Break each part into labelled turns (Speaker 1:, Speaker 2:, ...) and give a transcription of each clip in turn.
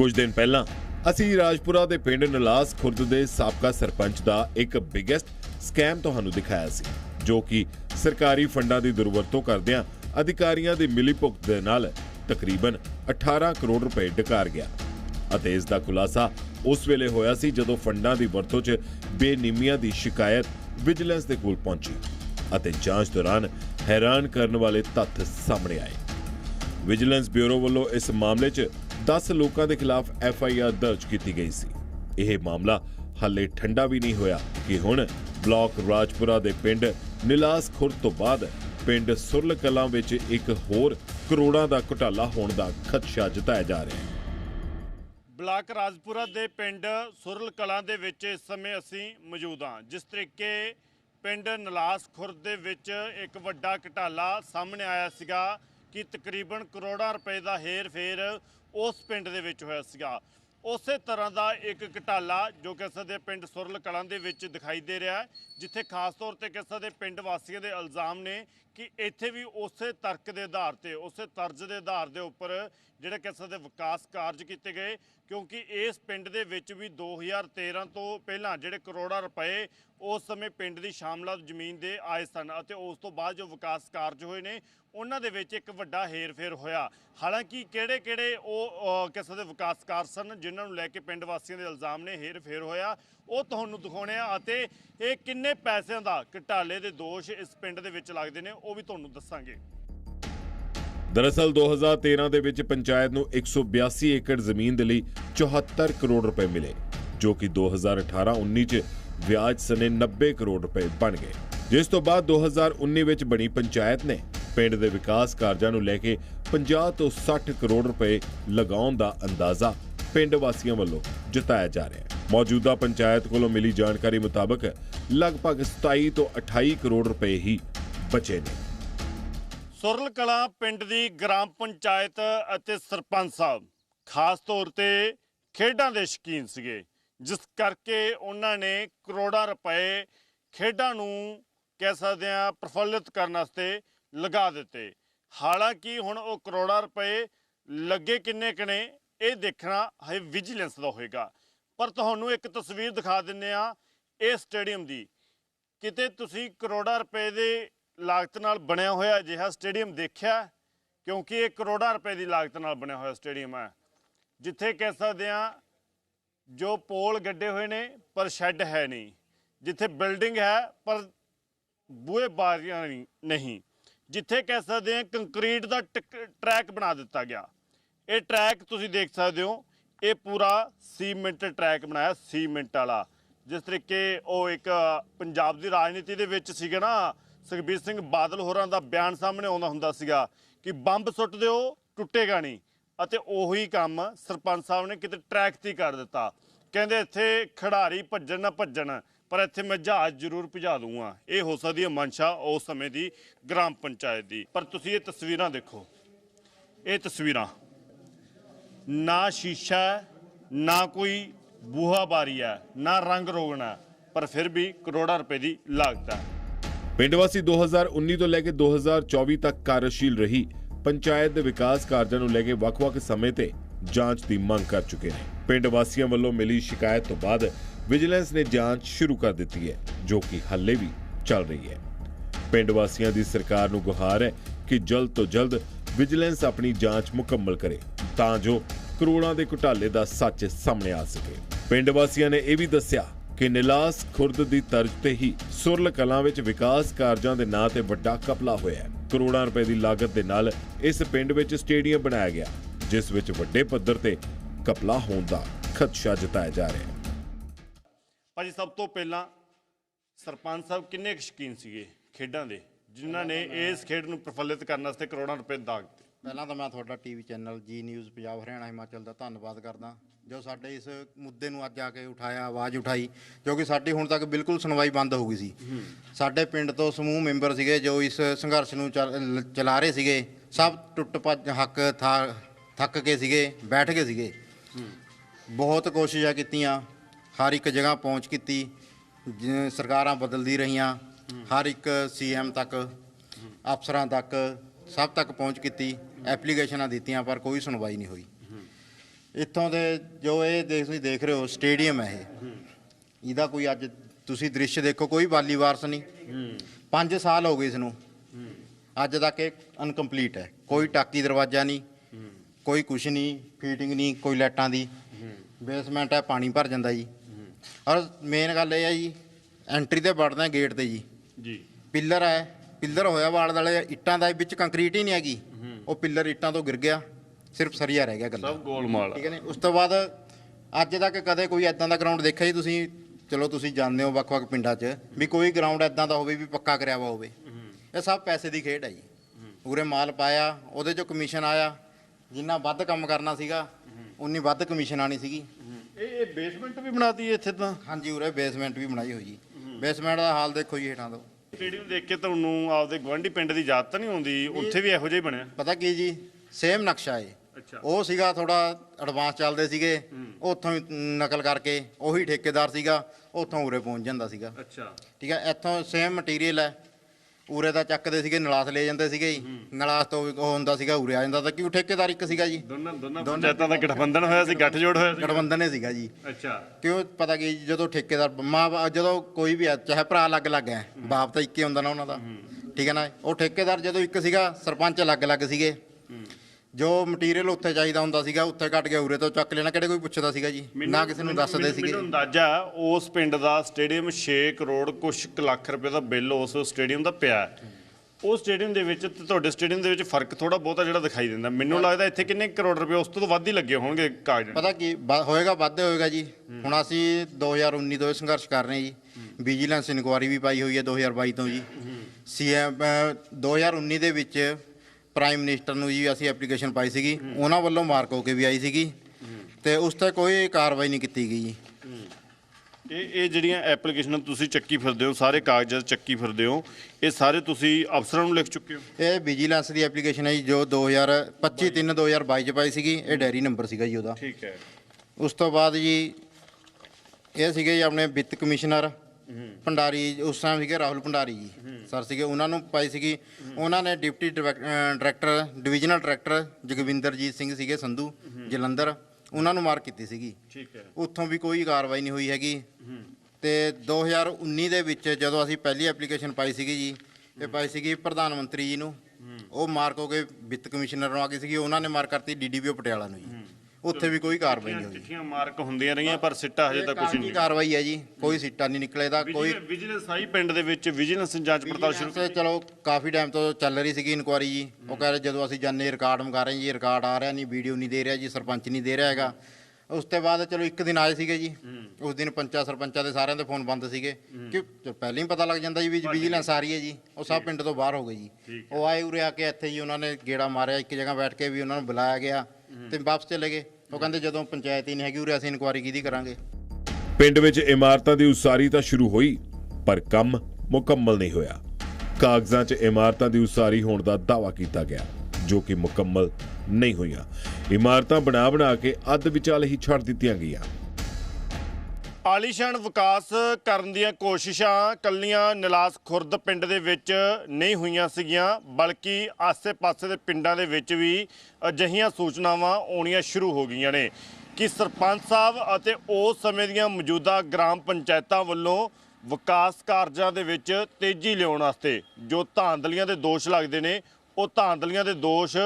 Speaker 1: ਕੁਝ ਦਿਨ ਪਹਿਲਾਂ ਅਸੀਂ ਰਾਜਪੁਰਾ ਦੇ ਪਿੰਡ ਨਲਾਸ ਖੁਰਦ ਦੇ ਸਾਬਕਾ ਸਰਪੰਚ ਦਾ ਇੱਕ ਬਿਗੇਸਟ ਸਕੈਮ ਤੁਹਾਨੂੰ ਦਿਖਾਇਆ ਸੀ, ਜੋ ਕਿ ਸਰਕਾਰੀ ਫੰਡਾਂ ਦੀ ਦੁਰਵਰਤੋਂ ਕਰਦਿਆਂ ਅਧਿਕਾਰੀਆਂ ਦੀ ਮਿਲੀਭੁਗਤ ਦੇ ਨਾਲ ਤਕਰੀਬਨ 18 ਕਰੋੜ ਰੁਪਏ ਡਕਾਰ ਗਿਆ ਅਤੇ ਇਸ ਦਾ ਖੁਲਾਸਾ ਉਸ ਵੇਲੇ ਹੋਇਆ ਸੀ ਜਦੋਂ ਫੰਡਾਂ ਦੀ ਵਰਤੋਂ 'ਚ ਬੇਨਿਯਮੀਆਂ ਦੀ ਸ਼ਿਕਾਇਤ ਵਿਜੀਲੈਂਸ ਦੇ ਕੋਲ ਪਹੁੰਚੀ ਅਤੇ ਜਾਂਚ ਦੌਰਾਨ ਹੈਰਾਨ ਕਰਨ ਵਾਲੇ ਤੱਥ ਸਾਹਮਣੇ ਆਏ। ਵਿਜੀਲੈਂਸ ਬਿਊਰੋ ਵੱਲੋਂ ਇਸ ਮਾਮਲੇ 'ਚ 10 ਲੋਕਾਂ ਦੇ ਖਿਲਾਫ ਐਫ ਆਈ ਆਰ ਦਰਜ ਕੀਤੀ ਗਈ ਸੀ। ਇਹ ਮਾਮਲਾ ਹਾਲੇ ਠੰਡਾ ਵੀ ਨਹੀਂ ਹੋਇਆ ਕਿ ਹੁਣ ਬਲਾਕ ਰਾਜਪੁਰਾ ਦੇ ਪਿੰਡ ਨਿਲਾਸ ਖੁਰਦ ਤੋਂ ਬਾਅਦ ਪਿੰਡ ਸੁਰਲ ਕਲਾਂ ਵਿੱਚ ਇੱਕ ਹੋਰ ਕਰੋੜਾਂ ਦਾ ਘੁਟਾਲਾ ਹੋਣ ਦਾ ਖਦਸ਼ਾ ਜਤਾਇਆ ਜਾ ਰਿਹਾ ਹੈ।
Speaker 2: ਬਲਾਕ ਰਾਜਪੁਰਾ ਦੇ ਪਿੰਡ ਸੁਰਲ ਕਲਾਂ ਦੇ ਵਿੱਚ ਇਸ ਸਮੇਂ ਅਸੀਂ ਮੌਜੂਦ ਹਾਂ। ਜਿਸ ਤਰੀਕੇ ਪਿੰਡ ਨਲਾਸ ਖੁਰਦ ਦੇ ਵਿੱਚ ਇੱਕ ਵੱਡਾ ਘਟਾਲਾ ਸਾਹਮਣੇ ਆਇਆ ਸੀਗਾ ਕਿ ਤਕਰੀਬਨ ਕਰੋੜਾਂ ਰੁਪਏ ਦਾ ਹੇਰ-ਫੇਰ ਉਸ ਪਿੰਡ ਦੇ ਵਿੱਚ ਹੋਇਆ ਸੀਗਾ। ਉਸੇ ਤਰ੍ਹਾਂ ਦਾ ਇੱਕ ਘਟਾਲਾ ਜੋ ਕਿ ਅਸਾਂ ਦੇ ਪਿੰਡ ਸੁਰਲ ਕਲਾਂ ਦੇ ਵਿੱਚ ਦਿਖਾਈ ਦੇ ਰਿਹਾ ਜਿੱਥੇ ਖਾਸ ਤੌਰ ਤੇ ਕਿਸਾ ਦੇ ਪਿੰਡ ਵਾਸੀਆਂ ਦੇ ਇਲਜ਼ਾਮ ਨੇ ਕਿ ਇੱਥੇ ਵੀ ਉਸੇ ਤਰਕ ਦੇ ਆਧਾਰ ਤੇ ਉਸੇ ਤਰਜ਼ ਦੇ ਆਧਾਰ ਦੇ ਉੱਪਰ ਜਿਹੜੇ ਕਿਸਾ ਦੇ ਵਿਕਾਸ ਕਾਰਜ ਕੀਤੇ ਗਏ ਕਿਉਂਕਿ ਇਸ ਪਿੰਡ ਦੇ ਵਿੱਚ ਵੀ 2013 ਤੋਂ ਪਹਿਲਾਂ ਜਿਹੜੇ ਕਰੋੜਾਂ ਰੁਪਏ ਉਸ ਸਮੇਂ ਪਿੰਡ ਦੀ ਸ਼ਾਮਲਾਤ ਜ਼ਮੀਨ ਦੇ ਆਏ ਸਨ ਅਤੇ ਉਸ ਤੋਂ ਬਾਅਦ ਜੋ ਵਿਕਾਸ ਕਾਰਜ ਹੋਏ ਨੇ ਉਹਨਾਂ ਦੇ ਵਿੱਚ ਇੱਕ ਵੱਡਾ ਹੇਰ-ਫੇਰ ਹੋਇਆ। ਹਾਲਾਂਕਿ ਕਿਹੜੇ-ਕਿਹੜੇ ਉਹ ਅ, ਕਿਸਮ ਦੇ ਵਿਕਾਸ ਕਾਰਜ ਸਨ ਜਿਨ੍ਹਾਂ ਨੂੰ ਲੈ ਕੇ ਪਿੰਡ ਵਾਸੀਆਂ ਦੇ ਇਲਜ਼ਾਮ ਨੇ ਹੇਰ-ਫੇਰ ਹੋਇਆ ਉਹ ਤੁਹਾਨੂੰ ਦਿਖਾਉਣੇ ਆ ਅਤੇ ਇਹ ਕਿੰਨੇ ਪੈਸਿਆਂ ਦਾ ਘਟਾਲੇ ਦੇ ਦੋਸ਼ ਇਸ ਪਿੰਡ ਦੇ ਵਿੱਚ ਲੱਗਦੇ ਨੇ, ਉਹ ਵੀ ਤੁਹਾਨੂੰ ਦੱਸਾਂਗੇ।
Speaker 1: ਦਰਅਸਲ 2013 ਦੇ ਵਿੱਚ ਪੰਚਾਇਤ ਨੂੰ 182 ਏਕੜ ਜ਼ਮੀਨ ਦੇ ਲਈ 74 ਕਰੋੜ ਰੁਪਏ ਮਿਲੇ, ਜੋ ਕਿ 2018-19 ਚ ਵਿਆਜ ਸਣੇ 90 ਕਰੋੜ ਰੁਪਏ ਬਣ ਗਏ। ਜਿਸ ਤੋਂ ਬਾਅਦ 2019 ਵਿੱਚ ਬਣੀ ਪੰਚਾਇਤ ਨੇ ਪਿੰਡ ਦੇ ਵਿਕਾਸ ਕਾਰਜਾਂ ਨੂੰ ਲੈ ਕੇ 50 ਤੋਂ 60 ਕਰੋੜ ਰੁਪਏ ਲਗਾਉਣ ਦਾ ਅੰਦਾਜ਼ਾ ਪਿੰਡ ਵਾਸੀਆਂ ਵੱਲੋਂ ਜਤਾਇਆ ਜਾ ਰਿਹਾ ਹੈ। ਮੌਜੂਦਾ ਪੰਚਾਇਤ ਕੋਲੋਂ ਮਿਲੀ ਜਾਣਕਾਰੀ ਮੁਤਾਬਕ ਲਗਭਗ 27 ਤੋਂ 28 ਕਰੋੜ ਰੁਪਏ ਹੀ ਬਚੇ ਨੇ।
Speaker 2: ਸੁਰਲ ਕਲਾਂ ਪਿੰਡ ਦੀ ਗ੍ਰਾਮ ਪੰਚਾਇਤ ਅਤੇ ਸਰਪੰਚ ਸਾਹਿਬ, ਖਾਸ ਤੌਰ ਤੇ ਖੇਡਾਂ ਦੇ ਸ਼ੌਕੀਨ ਸੀਗੇ, ਜਿਸ ਕਰਕੇ ਉਹਨਾਂ ਨੇ ਕਰੋੜਾਂ ਰੁਪਏ ਖੇਡਾਂ ਨੂੰ ਕਹਿ ਸਕਦੇ ਆ ਪ੍ਰਫੁੱਲਿਤ ਕਰਨ ਵਾਸਤੇ ਲਗਾ ਦਿੱਤੇ। ਹਾਲਾਂਕਿ ਹੁਣ ਉਹ ਕਰੋੜਾਂ ਰੁਪਏ ਲੱਗੇ ਕਿੰਨੇ ਕਿਨੇ ਇਹ ਦੇਖਣਾ ਹੈ ਵਿਜੀਲੈਂਸ ਦਾ ਹੋਏਗਾ। ਪਰ ਤੁਹਾਨੂੰ ਇੱਕ ਤਸਵੀਰ ਦਿਖਾ ਦਿੰਨੇ ਆ ਇਹ ਸਟੇਡੀਅਮ ਦੀ। ਕਿਤੇ ਤੁਸੀਂ ਕਰੋੜਾਂ ਰੁਪਏ ਦੇ ਲਾਗਤ ਨਾਲ ਬਣਿਆ ਹੋਇਆ ਅਜਿਹਾ ਸਟੇਡੀਅਮ ਦੇਖਿਆ? ਕਿਉਂਕਿ ਇਹ ਕਰੋੜਾਂ ਰੁਪਏ ਦੀ ਲਾਗਤ ਨਾਲ ਬਣਿਆ ਹੋਇਆ ਸਟੇਡੀਅਮ ਹੈ। ਜਿੱਥੇ ਕਹਿ ਸਕਦੇ ਆ ਜੋ ਪੋਲ ਗੱਡੇ ਹੋਏ ਨੇ, ਪਰ ਸ਼ੈੱਡ ਹੈ ਨਹੀਂ। ਜਿੱਥੇ ਬਿਲਡਿੰਗ ਹੈ, ਪਰ ਬੂਹੇ ਬਾਰੀਆਂ ਨਹੀਂ- ਜਿੱਥੇ ਕਹਿ ਸਕਦੇ ਆ ਕੰਕਰੀਟ ਦਾ ਟਿਕ- ਟਰੈਕ ਬਣਾ ਦਿੱਤਾ ਗਿਆ। ਇਹ ਟਰੈਕ ਤੁਸੀਂ ਦੇਖ ਸਕਦੇ ਹੋ ਇਹ ਪੂਰਾ ਸੀਮੈਂਟ ਟਰੈਕ ਬਣਾਇਆ, ਸੀਮੈਂਟ ਵਾਲਾ। ਜਿਸ ਤਰੀਕੇ ਉਹ ਇੱਕ ਪੰਜਾਬ ਦੀ ਰਾਜਨੀਤੀ ਦੇ ਵਿੱਚ ਸੀਗਾ ਨਾ, ਸੁਖਬੀਰ ਸਿੰਘ ਬਾਦਲ ਹੋਰਾਂ ਦਾ ਬਿਆਨ ਸਾਹਮਣੇ ਆਉਂਦਾ ਹੁੰਦਾ ਸੀਗਾ ਕਿ ਬੰਬ ਸੁੱਟ ਦਿਓ, ਟੁੱਟੇਗਾ ਨਹੀਂ। ਅਤੇ ਉਹੀ ਕੰਮ ਸਰਪੰਚ ਸਾਹਿਬ ਨੇ ਕਿਤੇ ਟਰੈਕ ਤੇ ਕਰ ਦਿੱਤਾ। ਕਹਿੰਦੇ ਇੱਥੇ ਖਿਡਾਰੀ ਭੱਜਣ ਨਾ ਭੱਜਣ, ਪਰ ਇੱਥੇ ਮੈਂ ਜਹਾਜ਼ ਜ਼ਰੂਰ ਭਜਾ ਦੂੰਗਾ। ਇਹ ਹੋ ਸਕਦੀ ਹੈ ਮਨਸ਼ਾ ਉਸ ਸਮੇਂ ਦੀ ਗ੍ਰਾਮ ਪੰਚਾਇਤ ਦੀ। ਪਰ ਤੁਸੀਂ ਇਹ ਤਸਵੀਰਾਂ ਦੇਖੋ। ਇਹ ਤਸਵੀਰਾਂ। ਨਾ ਸ਼ੀਸ਼ਾ, ਨਾ ਕੋਈ ਬੂਹਾ ਬਾਰੀ ਹੈ ਨਾ ਰੰਗ ਰੋਗਣ, ਪਰ ਫਿਰ ਵੀ ਕਰੋੜਾਂ ਰੁਪਏ ਦੀ ਲਾਗਤ ਹੈ
Speaker 1: ਪਿੰਡ ਵਾਸੀ 2019 ਤੋਂ ਲੈ ਕੇ 2024 ਤੱਕ ਕਾਰਜਸ਼ੀਲ ਰਹੀ ਪੰਚਾਇਤ ਦੇ ਵਿਕਾਸ ਕਾਰਜਾਂ ਨੂੰ ਲੈ ਕੇ ਵੱਖ-ਵੱਖ ਸਮੇਂ ਤੇ ਜਾਂਚ ਦੀ ਮੰਗ ਕਰ ਚੁੱਕੇ ਨੇ। ਪਿੰਡ ਵਾਸੀਆਂ ਵੱਲੋਂ ਮਿਲੀ ਸ਼ਿਕਾਇਤ ਤੋਂ ਬਾਅਦ ਵਿਜੀਲੈਂਸ ਨੇ ਜਾਂਚ ਸ਼ੁਰੂ ਕਰ ਦਿੱਤੀ ਹੈ, ਜੋ ਕਿ ਹਾਲੇ ਵੀ ਚੱਲ ਰਹੀ ਹੈ। ਪਿੰਡ ਵਾਸੀਆਂ ਦੀ ਸਰਕਾਰ ਨੂੰ ਗੁਹਾਰ ਹੈ ਕਿ ਜਲਦ ਤੋਂ ਜਲਦ ਵਿਜੀਲੈਂਸ ਆਪਣੀ ਜਾਂਚ ਮੁਕੰਮਲ ਕਰੇ, ਤਾਂ ਜੋ ਕਰੋੜਾਂ ਦੇ ਘੁਟਾਲੇ ਦਾ ਸੱਚ ਸਾਹਮਣੇ ਆ ਸਕੇ। ਪਿੰਡ ਵਾਸੀਆਂ ਨੇ ਇਹ ਵੀ ਦੱਸਿਆ ਕਿ ਨਿਲਾਸ ਖੁਰਦ ਦੀ ਤਰਜ਼ ਤੇ ਹੀ ਸੁਰਲ ਕਲਾਂ ਵਿੱਚ ਵਿਕਾਸ ਕਾਰਜਾਂ ਦੇ ਨਾਂ ਤੇ ਵੱਡਾ ਕਪਲਾ ਹੋਇਆ ਹੈ। ਕਰੋੜਾਂ ਰੁਪਏ ਦੀ ਲਾਗਤ ਦੇ ਨਾਲ ਇਸ ਪਿੰਡ ਵਿੱਚ ਸਟੇਡੀਅਮ ਬਣਾਇਆ ਗਿਆ, ਜਿਸ ਵਿੱਚ ਵੱਡੇ ਪੱਧਰ ਤੇ ਕਪਲਾ ਹੋਣ ਦਾ ਖਦਸ਼ਾ ਜਤਾਇਆ ਜਾ ਰਿਹਾ ਹੈ।
Speaker 2: ਭਾਜੀ, ਸਭ ਤੋਂ ਪਹਿਲਾਂ ਸਰਪੰਚ ਸਾਹਿਬ ਕਿੰਨੇ ਕੁ ਸ਼ੌਕੀਨ ਸੀਗੇ ਖੇਡਾਂ ਦੇ, ਜਿਨ੍ਹਾਂ ਨੇ ਇਸ ਖੇਡ ਨੂੰ ਪ੍ਰਫੁੱਲਿਤ ਕਰਨ ਵਾਸਤੇ ਕਰੋੜਾਂ ਰੁਪਏ ਦਾਗ ਦਿੱਤੇ?
Speaker 3: ਪਹਿਲਾਂ ਤਾਂ ਮੈਂ ਤੁਹਾਡਾ TV channel Zee news Punjab Haryana Himachal ਦਾ ਧੰਨਵਾਦ ਕਰਦਾ ਜੋ ਸਾਡੇ ਇਸ ਮੁੱਦੇ ਨੂੰ ਅੱਜ ਆ ਕੇ ਉਠਾਇਆ ਆਵਾਜ਼ ਉਠਾਈ ਜੋ ਕਿ ਸਾਡੀ ਹੁਣ ਤੱਕ ਬਿਲਕੁਲ ਸੁਣਵਾਈ ਬੰਦ ਹੋ ਗਈ ਸੀ। ਸਾਡੇ ਪਿੰਡ ਤੋਂ ਸਮੂਹ ਮੈਂਬਰ ਸੀਗੇ ਜੋ ਇਸ ਸੰਘਰਸ਼ ਨੂੰ ਚੱਲ- ਚਲਾ ਰਹੇ ਸੀਗੇ ਸਭ ਟੁੱਟ ਭੱਜ ਹੱਕ ਥਾ- ਥੱਕ ਕੇ ਸੀਗੇ ਬੈਠ ਗਏ ਸੀਗੇ। ਬਹੁਤ ਕੋਸ਼ਿਸ਼ਾਂ ਕੀਤੀਆਂ ਹਰ ਇੱਕ ਜਗ੍ਹਾ ਪਹੁੰਚ ਕੀਤੀ ਸਰਕਾਰਾਂ ਬਦਲਦੀ ਰਹੀਆਂ ਹਰ ਇੱਕ ਸੀਐਮ ਤੱਕ ਅਫਸਰਾਂ ਤੱਕ ਸਭ ਤੱਕ ਪਹੁੰਚ ਕੀਤੀ। ਐਪਲੀਕੇਸ਼ਨਾਂ ਦਿੱਤੀਆਂ ਪਰ ਕੋਈ ਸੁਣਵਾਈ ਨਹੀਂ ਹੋਈ। ਇੱਥੋਂ ਦੇ ਜੋ ਇਹ ਦੇਖ ਤੁਸੀਂ ਦੇਖ ਰਹੇ ਹੋ ਸਟੇਡੀਅਮ ਹੈ ਇਹ। ਇਹਦਾ ਕੋਈ ਅੱਜ ਤੁਸੀਂ ਦ੍ਰਿਸ਼ ਦੇਖੋ ਕੋਈ ਵਾਲੀ ਵਾਰਸ ਨਹੀਂ। 5 ਸਾਲ ਹੋ ਗਏ ਇਸ ਨੂੰ। ਅੱਜ ਤੱਕ ਇਹ ਅਨਕੰਪਲੀਟ ਹੈ। ਕੋਈ ਟਾਕੀ ਦਰਵਾਜ਼ਾ ਨਹੀਂ ਕੋਈ ਕੁਛ ਨਹੀਂ ਫੀਟਿੰਗ ਨਹੀਂ ਕੋਈ ਲਾਈਟਾਂ ਦੀ। ਬੇਸਮੈਂਟ ਹੈ ਪਾਣੀ ਭਰ ਜਾਂਦਾ ਜੀ। ਔਰ ਮੇਨ ਗੱਲ ਇਹ ਹੈ ਜੀ ਐਂਟਰੀ ਤੇ ਵੜਦੇ ਗੇਟ ਤੇ ਜੀ।
Speaker 2: ਜੀ।
Speaker 3: ਪਿੱਲਰ ਹੈ ਪਿੱਲਰ ਹੋਇਆ ਵਾਲ ਵਾਲੇ ਇੱਟਾਂ ਦਾ ਵਿੱਚ ਕੰਕਰੀਟ ਹੀ ਨਹੀਂ ਹੈਗੀ। ਉਹ ਪਿੱਲਰ ਇੱਟਾਂ ਤੋਂ ਗਿਰ ਗਿਆ ਸਿਰਫ ਸਰੀਆ ਰਹਿ ਗਿਆ ਗੱਲਾਂ
Speaker 2: ਸਭ ਗੋਲਮਾਲ
Speaker 3: ਠੀਕ ਹੈ ਨੇ ਉਸ ਤੋਂ ਬਾਅਦ ਅੱਜ ਤੱਕ ਕਦੇ ਕੋਈ ਐਦਾਂ ਦਾ ਗਰਾਊਂਡ ਦੇਖਿਆ ਜੀ ਤੁਸੀਂ? ਚਲੋ ਤੁਸੀਂ ਜਾਣਦੇ ਹੋ ਵੱਖ-ਵੱਖ ਪਿੰਡਾਂ 'ਚ ਵੀ ਕੋਈ ਗਰਾਊਂਡ ਐਦਾਂ ਦਾ ਹੋਵੇ ਵੀ ਪੱਕਾ ਕਰਿਆ ਵਾ ਹੋਵੇ। ਇਹ ਸਭ ਪੈਸੇ ਦੀ ਖੇਡ ਹੈ ਜੀ। ਪੂਰੇ ਮਾਲ ਪਾਇਆ ਉਹਦੇ 'ਚੋਂ ਕਮਿਸ਼ਨ ਆਇਆ। ਜਿੰਨਾ ਵੱਧ ਕੰਮ ਕਰਨਾ ਸੀਗਾ ਉਨੀ ਵੱਧ ਕਮਿਸ਼ਨ ਆਣੀ ਸੀਗੀ।
Speaker 2: ਇਹ ਇਹ ਬੇਸਮੈਂਟ ਵੀ ਬਣਾਤੀ ਇੱਥੇ ਤਾਂ?
Speaker 3: ਹਾਂਜੀ ਉਰੇ ਬੇਸਮੈਂਟ ਵੀ ਬਣਾਈ ਹੋਈ ਜੀ। ਬੇਸਮੈਂਟ ਦਾ ਹਾਲ ਦੇਖੋ ਜੀ ਹੇਠਾਂ ਤੋਂ।
Speaker 2: ਸਟੇਡੀਅਮ ਦੇਖ ਕੇ ਤੁਹਾਨੂੰ ਆਪਦੇ ਗਵਾਂਢੀ ਪਿੰਡ ਦੀ ਯਾਦ ਤਾਂ ਨਹੀਂ ਆਉਂਦੀ? ਉੱਥੇ ਵੀ ਇਹੋ ਜਿਹਾ ਹੀ ਬਣਿਆ?
Speaker 3: ਪਤਾ ਕੀ ਜੀ? ਸੇਮ ਨਕਸ਼ਾ ਹੈ
Speaker 2: ਅੱਛਾ।
Speaker 3: ਉਹ ਸੀਗਾ ਥੋੜਾ ਐਡਵਾਂਸ ਚੱਲਦੇ ਸੀਗੇ। ਉੱਥੋਂ ਹੀ ਨਕਲ ਕਰਕੇ ਉਹੀ ਠੇਕੇਦਾਰ ਸੀਗਾ। ਉੱਥੋਂ ਉਰੇ ਪਹੁੰਚ ਜਾਂਦਾ ਸੀਗਾ।
Speaker 2: ਅੱਛਾ।
Speaker 3: ਠੀਕ ਹੈ ਇੱਥੋਂ ਸੇਮ ਮਟੀਰੀਅਲ ਹੈ। ਉਰੇ ਦਾ ਚੱਕਦੇ ਸੀਗੇ ਨਲਾਸ ਲੈ ਜਾਂਦੇ ਸੀਗੇ ਜੀ। ਨਲਾਸ ਤੋਂ ਵੀ ਉਹ ਹੁੰਦਾ ਸੀਗਾ ਉਰੇ ਆ ਜਾਂਦਾ ਤਾਂ ਕਿਉਂ ਠੇਕੇਦਾਰ ਇੱਕ ਸੀਗਾ ਜੀ।
Speaker 2: ਦੋਨਾਂ ਦੋਨਾਂ ਪੰਚਾਇਤਾਂ ਦਾ ਗਠਬੰਧਨ ਹੋਇਆ ਸੀ ਗੱਠਜੋੜ ਹੋਇਆ ਸੀ
Speaker 3: ਗਠਬੰਧਨ ਨੇ ਸੀਗਾ ਜੀ।
Speaker 2: ਅੱਛਾ।
Speaker 3: ਕਿਉਂ ਪਤਾ ਕੀ ਜੀ, ਜਦੋਂ ਠੇਕੇਦਾਰ ਮਾਂ ਬਾਪ ਜਦੋਂ ਕੋਈ ਵੀ ਹੈ ਚਾਹੇ ਭਰਾ ਅਲੱਗ-ਅਲੱਗ ਹੈ ਬਾਪ ਤਾਂ ਇੱਕ ਹੀ ਹੁੰਦਾ ਨਾ ਉਹਨਾਂ ਦਾ। ਠੀਕ ਹੈ ਨਾ? ਉਹ ਠੇਕੇਦਾਰ ਜਦੋਂ ਇੱਕ ਸੀਗਾ ਸਰਪੰਚ ਅਲੱਗ-ਅਲੱਗ ਸੀਗੇ। ਜੋ ਮਟੀਰੀਅਲ ਉੱਥੇ ਚਾਹੀਦਾ ਹੁੰਦਾ ਸੀਗਾ ਉੱਥੇ ਕੱਟ ਕੇ ਉਰੇ ਤੋਂ ਚੱਕ ਲੈਣਾ ਕਿਹੜੇ ਕੋਈ ਪੁੱਛਦਾ ਸੀਗਾ ਜੀ? ਨਾ ਕਿਸੇ ਨੂੰ ਦੱਸਦੇ ਸੀਗੇ।
Speaker 2: ਮੈਨੂੰ ਅੰਦਾਜ਼ਾ ਉਸ ਪਿੰਡ ਦਾ ਸਟੇਡੀਅਮ 6 ਕਰੋੜ ਕੁਛ ਕੁ ਲੱਖ ਰੁਪਏ ਦਾ ਬਿੱਲ ਉਸ ਸਟੇਡੀਅਮ ਦਾ ਪਿਆ। ਉਹ ਸਟੇਡੀਅਮ ਦੇ ਵਿੱਚ ਤੇ ਤੁਹਾਡੇ ਸਟੇਡੀਅਮ ਦੇ ਵਿੱਚ ਫ਼ਰਕ ਥੋੜਾ ਬਹੁਤਾ ਜਿਹੜਾ ਦਿਖਾਈ ਦਿੰਦਾ। ਮੈਨੂੰ ਲੱਗਦਾ ਇੱਥੇ ਕਿੰਨੇ ਕਰੋੜ ਰੁਪਏ ਉਸ ਤੋਂ ਵੱਧ ਹੀ ਲੱਗੇ ਹੋਣਗੇ ਕਾਗਜ਼
Speaker 3: ਪਤਾ ਕੀ ਹੋਏਗਾ ਵਾਧੇ ਹੋਏਗਾ ਜੀ। ਹੁਣ ਅਸੀਂ 2019 ਤੋਂ ਇਹ ਸੰਘਰਸ਼ ਕਰ ਰਹੇ ਜੀ। ਵਿਜੀਲੈਂਸ ਇਨਕੁਆਰੀ ਵੀ ਪਾਈ ਹੋਈ ਹੈ 2022 ਤੋਂ ਜੀ। ਸੀਐਮ 2019 ਦੇ ਵਿੱਚ ਪ੍ਰਾਈਮ ਮਿਨਿਸਟਰ ਨੂੰ ਜੀ ਅਸੀਂ ਐਪਲੀਕੇਸ਼ਨ ਪਾਈ ਸੀਗੀ। ਉਹਨਾਂ ਵੱਲੋਂ ਮਾਰਕ ਹੋ ਕੇ ਵੀ ਆਈ ਸੀਗੀ। ਤੇ ਉਸ ਤੇ ਕੋਈ ਕਾਰਵਾਈ ਨਹੀਂ ਕੀਤੀ ਗਈ ਜੀ।
Speaker 2: ਇਹ ਇਹ ਜਿਹੜੀਆਂ ਐਪਲੀਕੇਸ਼ਨਾਂ ਤੁਸੀਂ ਚੱਕੀ ਫਿਰਦੇ ਹੋ ਸਾਰੇ ਕਾਗਜ਼ਾਤ ਚੱਕੀ ਫਿਰਦੇ ਹੋ ਇਹ ਸਾਰੇ ਤੁਸੀਂ ਅਫਸਰਾਂ ਨੂੰ ਲਿਖ ਚੁੱਕੇ ਹੋ?
Speaker 3: ਇਹ ਵਿਜੀਲੈਂਸ ਦੀ ਐਪਲੀਕੇਸ਼ਨ ਹੈ ਜੀ ਜੋ 2025 3 2022 ਚ ਪਾਈ ਸੀਗੀ। ਇਹ ਡੈਰੀ ਨੰਬਰ ਸੀਗਾ ਜੀ ਉਹਦਾ।
Speaker 2: ਠੀਕ ਹੈ।
Speaker 3: ਉਸ ਤੋਂ ਬਾਅਦ ਜੀ ਇਹ ਸੀਗੇ ਜੀ ਆਪਣੇ ਵਿੱਤ ਕਮਿਸ਼ਨਰ। ਭੰਡਾਰੀ ਉਸ ਟਾਈਮ ਸੀਗੇ ਰਾਹੁਲ ਭੰਡਾਰੀ ਜੀ ਸਰ ਸੀਗੇ। ਉਹਨਾਂ ਨੂੰ ਪਾਈ ਸੀਗੀ। ਉਹਨਾਂ ਨੇ deputy director divisional director Jagwinderjit Singh ਸੀਗੇ ਸੰਧੂ ਜਲੰਧਰ। ਉਹਨਾਂ ਨੂੰ ਮਾਰ ਕੀਤੀ ਸੀਗੀ।
Speaker 2: ਠੀਕ ਹੈ।
Speaker 3: ਉੱਥੋਂ ਵੀ ਕੋਈ ਕਾਰਵਾਈ ਨਹੀਂ ਹੋਈ ਹੈਗੀ। ਤੇ 2019 ਦੇ ਵਿੱਚ ਜਦੋਂ ਅਸੀਂ ਪਹਿਲੀ ਐਪਲੀਕੇਸ਼ਨ ਪਾਈ ਸੀਗੀ ਜੀ ਇਹ ਪਾਈ ਸੀਗੀ ਪ੍ਰਧਾਨ ਮੰਤਰੀ ਜੀ ਨੂੰ। ਉਹ ਮਾਰਕ ਹੋ ਕੇ ਵਿੱਤ ਕਮਿਸ਼ਨਰ ਨੂੰ ਆ ਗਈ ਸੀਗੀ। ਉਹਨਾਂ ਨੇ ਮਾਰ ਕਰਤੀ ਡੀਡੀਪੀਓ ਪਟਿਆਲਾ ਨੂੰ ਜੀ। ਉੱਥੇ ਵੀ ਕੋਈ ਕਾਰਵਾਈ ਨਹੀਂ ਹੋਈ।
Speaker 2: ਚਿੱਠੀਆਂ ਮਾਰਕ ਹੁੰਦੀਆਂ ਰਹੀਆਂ ਪਰ ਸਿੱਟਾ ਹਜੇ ਤੱਕ ਕੁਝ ਨਹੀਂ।
Speaker 3: ਕਾਰਵਾਈ ਹੈ ਜੀ ਕੋਈ ਸਿੱਟਾ ਨਹੀਂ ਨਿਕਲੇਦਾ ਕੋਈ
Speaker 2: ਵਿਜੀਲੈਂਸ ਆਈ ਪਿੰਡ ਦੇ ਵਿੱਚ ਵਿਜੀਲੈਂਸ ਜਾਂਚ ਪੜਤਾਲ ਸ਼ੁਰੂ
Speaker 3: ਤੇ ਚਲੋ ਕਾਫੀ ਟਾਈਮ ਤੋਂ ਚੱਲ ਰਹੀ ਸੀਗੀ ਇਨਕੁਆਰੀ ਜੀ। ਉਹ ਕਹ ਰਹੇ ਜਦੋਂ ਅਸੀਂ ਜਾਣੇ ਰਿਕਾਰਡ ਮੰਗਾ ਰਹੇ ਜੀ ਰਿਕਾਰਡ ਆ ਰਿਹਾ ਨਹੀਂ ਵੀਡੀਓ ਨਹੀਂ ਦੇ ਰਿਹਾ ਜੀ ਸਰਪੰਚ ਨਹੀਂ ਦੇ ਰਿਹਾ ਹੈਗਾ। ਉਸ ਤੋਂ ਬਾਅਦ ਚਲੋ ਇੱਕ ਦਿਨ ਆਏ ਸੀਗੇ ਜੀ। ਉਸ ਦਿਨ ਪੰਚਾਂ ਸਰਪੰਚਾਂ ਦੇ ਸਾਰਿਆਂ ਦੇ ਫੋਨ ਬੰਦ ਸੀਗੇ। ਕਿ ਪਹਿਲਾਂ ਹੀ ਪਤਾ ਲੱਗ ਜਾਂਦਾ ਜੀ ਵੀ ਵਿਜੀਲੈਂਸ ਆ ਰਹੀ ਹੈ ਜੀ। ਉਹ ਸਭ ਪਿੰਡ ਤੋਂ ਬਾਹਰ ਹੋ ਗਏ ਜੀ। ਉਹ ਆਏ ਉਰੇ ਆ ਕੇ ਇੱਥੇ ਜੀ ਉਹਨਾਂ ਨੇ ਗੇੜਾ ਮਾਰਿਆ ਇੱਕ ਜਗ੍ਹਾ ਬੈਠ ਕੇ ਵੀ ਉਹਨਾਂ ਨੂੰ ਬੁਲਾਇਆ ਗਿਆ। ਤੇ ਵਾਪਸ ਚਲੇ ਗਏ। ਉਹ ਕਹਿੰਦੇ ਜਦੋਂ ਪੰਚਾਇਤ ਹੀ ਨਹੀਂ ਹੈਗੀ ਉਰੇ ਅਸੀਂ ਇਨਕੁਆਰੀ ਕਿਹਦੀ ਕਰਾਂਗੇ?
Speaker 1: ਪਿੰਡ ਵਿੱਚ ਇਮਾਰਤਾਂ ਦੀ ਉਸਾਰੀ ਤਾਂ ਸ਼ੁਰੂ ਹੋਈ, ਪਰ ਕੰਮ ਮੁਕੰਮਲ ਨਹੀਂ ਹੋਇਆ। ਕਾਗਜ਼ਾਂ 'ਚ ਇਮਾਰਤਾਂ ਦੀ ਉਸਾਰੀ ਹੋਣ ਦਾ ਦਾਅਵਾ ਕੀਤਾ ਗਿਆ, ਜੋ ਕਿ ਮੁਕੰਮਲ ਨਹੀਂ ਹੋਈਆਂ। ਇਮਾਰਤਾਂ ਬਣਾ ਬਣਾ ਕੇ ਅੱਧ ਵਿਚਾਲੇ ਹੀ ਛੱਡ ਦਿੱਤੀਆਂ ਗਈਆਂ।
Speaker 2: ਆਲੀਸ਼ਾਨ ਵਿਕਾਸ ਕਰਨ ਦੀਆਂ ਕੋਸ਼ਿਸ਼ਾਂ ਕੱਲੀਆਂ ਨਿਲਾਸ ਖੁਰਦ ਪਿੰਡ ਦੇ ਵਿੱਚ ਨਹੀਂ ਹੋਈਆਂ ਸੀਗੀਆਂ, ਬਲਕਿ ਆਸੇ-ਪਾਸੇ ਦੇ ਪਿੰਡਾਂ ਦੇ ਵਿੱਚ ਵੀ ਅਜਿਹੀਆਂ ਸੂਚਨਾਵਾਂ ਆਉਣੀਆਂ ਸ਼ੁਰੂ ਹੋ ਗਈਆਂ ਨੇ ਕਿ ਸਰਪੰਚ ਸਾਹਿਬ ਅਤੇ ਉਸ ਸਮੇਂ ਦੀਆਂ ਮੌਜੂਦਾ ਗ੍ਰਾਮ ਪੰਚਾਇਤਾਂ ਵੱਲੋਂ ਵਿਕਾਸ ਕਾਰਜਾਂ ਦੇ ਵਿੱਚ ਤੇਜ਼ੀ ਲਿਆਉਣ ਵਾਸਤੇ ਜੋ ਧਾਂਦਲੀਆਂ ਦੇ ਦੋਸ਼ ਲੱਗਦੇ ਨੇ, ਉਹ ਧਾਂਦਲੀਆਂ ਦੇ ਦੋਸ਼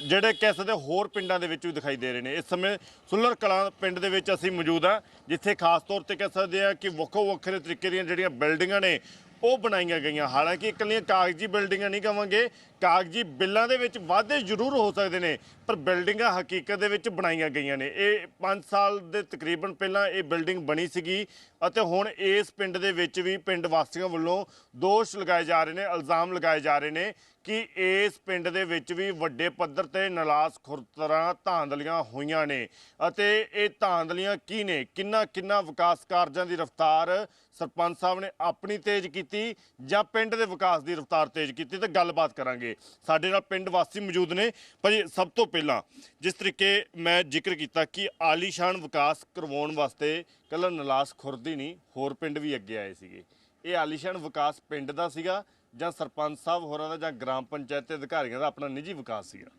Speaker 2: ਜਿਹੜੇ ਕਿਸੇ ਦੇ ਹੋਰ ਪਿੰਡਾਂ ਦੇ ਵਿੱਚ ਵੀ ਦਿਖਾਈ ਦੇ ਰਹੇ ਨੇ। ਇਸ ਸਮੇਂ ਸੁਲਰ ਕਲਾਂ ਪਿੰਡ ਦੇ ਵਿੱਚ ਅਸੀਂ ਮੌਜੂਦ ਹਾਂ, ਜਿੱਥੇ ਖਾਸ ਤੌਰ ਤੇ ਕਹਿ ਸਕਦੇ ਹਾਂ ਕਿ ਵੱਖੋ ਵੱਖਰੇ ਤਰੀਕੇ ਦੀਆਂ ਜਿਹੜੀਆਂ ਬਿਲਡਿੰਗਾਂ ਨੇ, ਉਹ ਬਣਾਈਆਂ ਗਈਆਂ। ਹਾਲਾਂਕਿ ਇਕੱਲੀਆਂ ਕਾਗਜ਼ੀ ਬਿਲਡਿੰਗਾਂ ਨਹੀਂ ਕਵਾਂਗੇ ਕਾਗਜ਼ੀ ਬਿੱਲਾਂ ਦੇ ਵਿੱਚ ਵਾਧੇ ਜ਼ਰੂਰ ਹੋ ਸਕਦੇ ਨੇ, ਪਰ ਬਿਲਡਿੰਗਾਂ ਹਕੀਕਤ ਦੇ ਵਿੱਚ ਬਣਾਈਆਂ ਗਈਆਂ ਨੇ। ਇਹ 5 ਸਾਲ ਦੇ ਤਕਰੀਬਨ ਪਹਿਲਾਂ ਇਹ ਬਿਲਡਿੰਗ ਬਣੀ ਸੀਗੀ ਅਤੇ ਹੁਣ ਇਸ ਪਿੰਡ ਦੇ ਵਿੱਚ ਵੀ ਪਿੰਡ ਵਾਸੀਆਂ ਵੱਲੋਂ ਦੋਸ਼ ਲਗਾਏ ਜਾ ਰਹੇ ਨੇ, ਇਲਜ਼ਾਮ ਲਗਾਏ ਜਾ ਰਹੇ ਨੇ ਕਿ ਇਸ ਪਿੰਡ ਦੇ ਵਿੱਚ ਵੀ ਵੱਡੇ ਪੱਧਰ ਤੇ ਨਲਾਸ ਖੁਰਤਰਾ ਧਾਂਦਲੀਆਂ ਹੋਈਆਂ ਨੇ। ਅਤੇ ਇਹ ਧਾਂਦਲੀਆਂ ਕੀ ਨੇ? ਕਿੰਨਾ ਕਿੰਨਾ ਵਿਕਾਸ ਕਾਰਜਾਂ ਦੀ ਰਫ਼ਤਾਰ ਸਰਪੰਚ ਸਾਹਿਬ ਨੇ ਆਪਣੀ ਤੇਜ਼ ਕੀਤੀ ਜਾਂ ਪਿੰਡ ਦੇ ਵਿਕਾਸ ਦੀ ਰਫ਼ਤਾਰ ਤੇਜ਼ ਕੀਤੀ? ਤੇ ਗੱਲਬਾਤ ਕਰਾਂਗੇ। ਸਾਡੇ ਨਾਲ ਪਿੰਡ ਵਾਸੀ ਮੌਜੂਦ ਨੇ। ਭਾਜੀ, ਸਭ ਤੋਂ ਪਹਿਲਾਂ ਜਿਸ ਤਰੀਕੇ ਮੈਂ ਜ਼ਿਕਰ ਕੀਤਾ ਕਿ ਆਲੀਸ਼ਾਨ ਵਿਕਾਸ ਕਰਵਾਉਣ ਵਾਸਤੇ ਕੱਲਾ ਨਲਾਸ ਖੁਰਦੀ ਨਹੀਂ, ਹੋਰ ਪਿੰਡ ਵੀ ਅੱਗੇ ਆਏ ਸੀਗੇ। ਇਹ ਆਲੀਸ਼ਾਨ ਵਿਕਾਸ ਪਿੰਡ ਦਾ ਸੀਗਾ ਜਾਂ ਸਰਪੰਚ ਸਾਹਿਬ ਹੋਰਾਂ ਦਾ ਜਾਂ ਗ੍ਰਾਮ ਪੰਚਾਇਤ ਦੇ ਅਧਿਕਾਰੀਆਂ ਦਾ ਆਪਣਾ ਨਿੱਜੀ ਵਿਕਾਸ ਸੀਗਾ?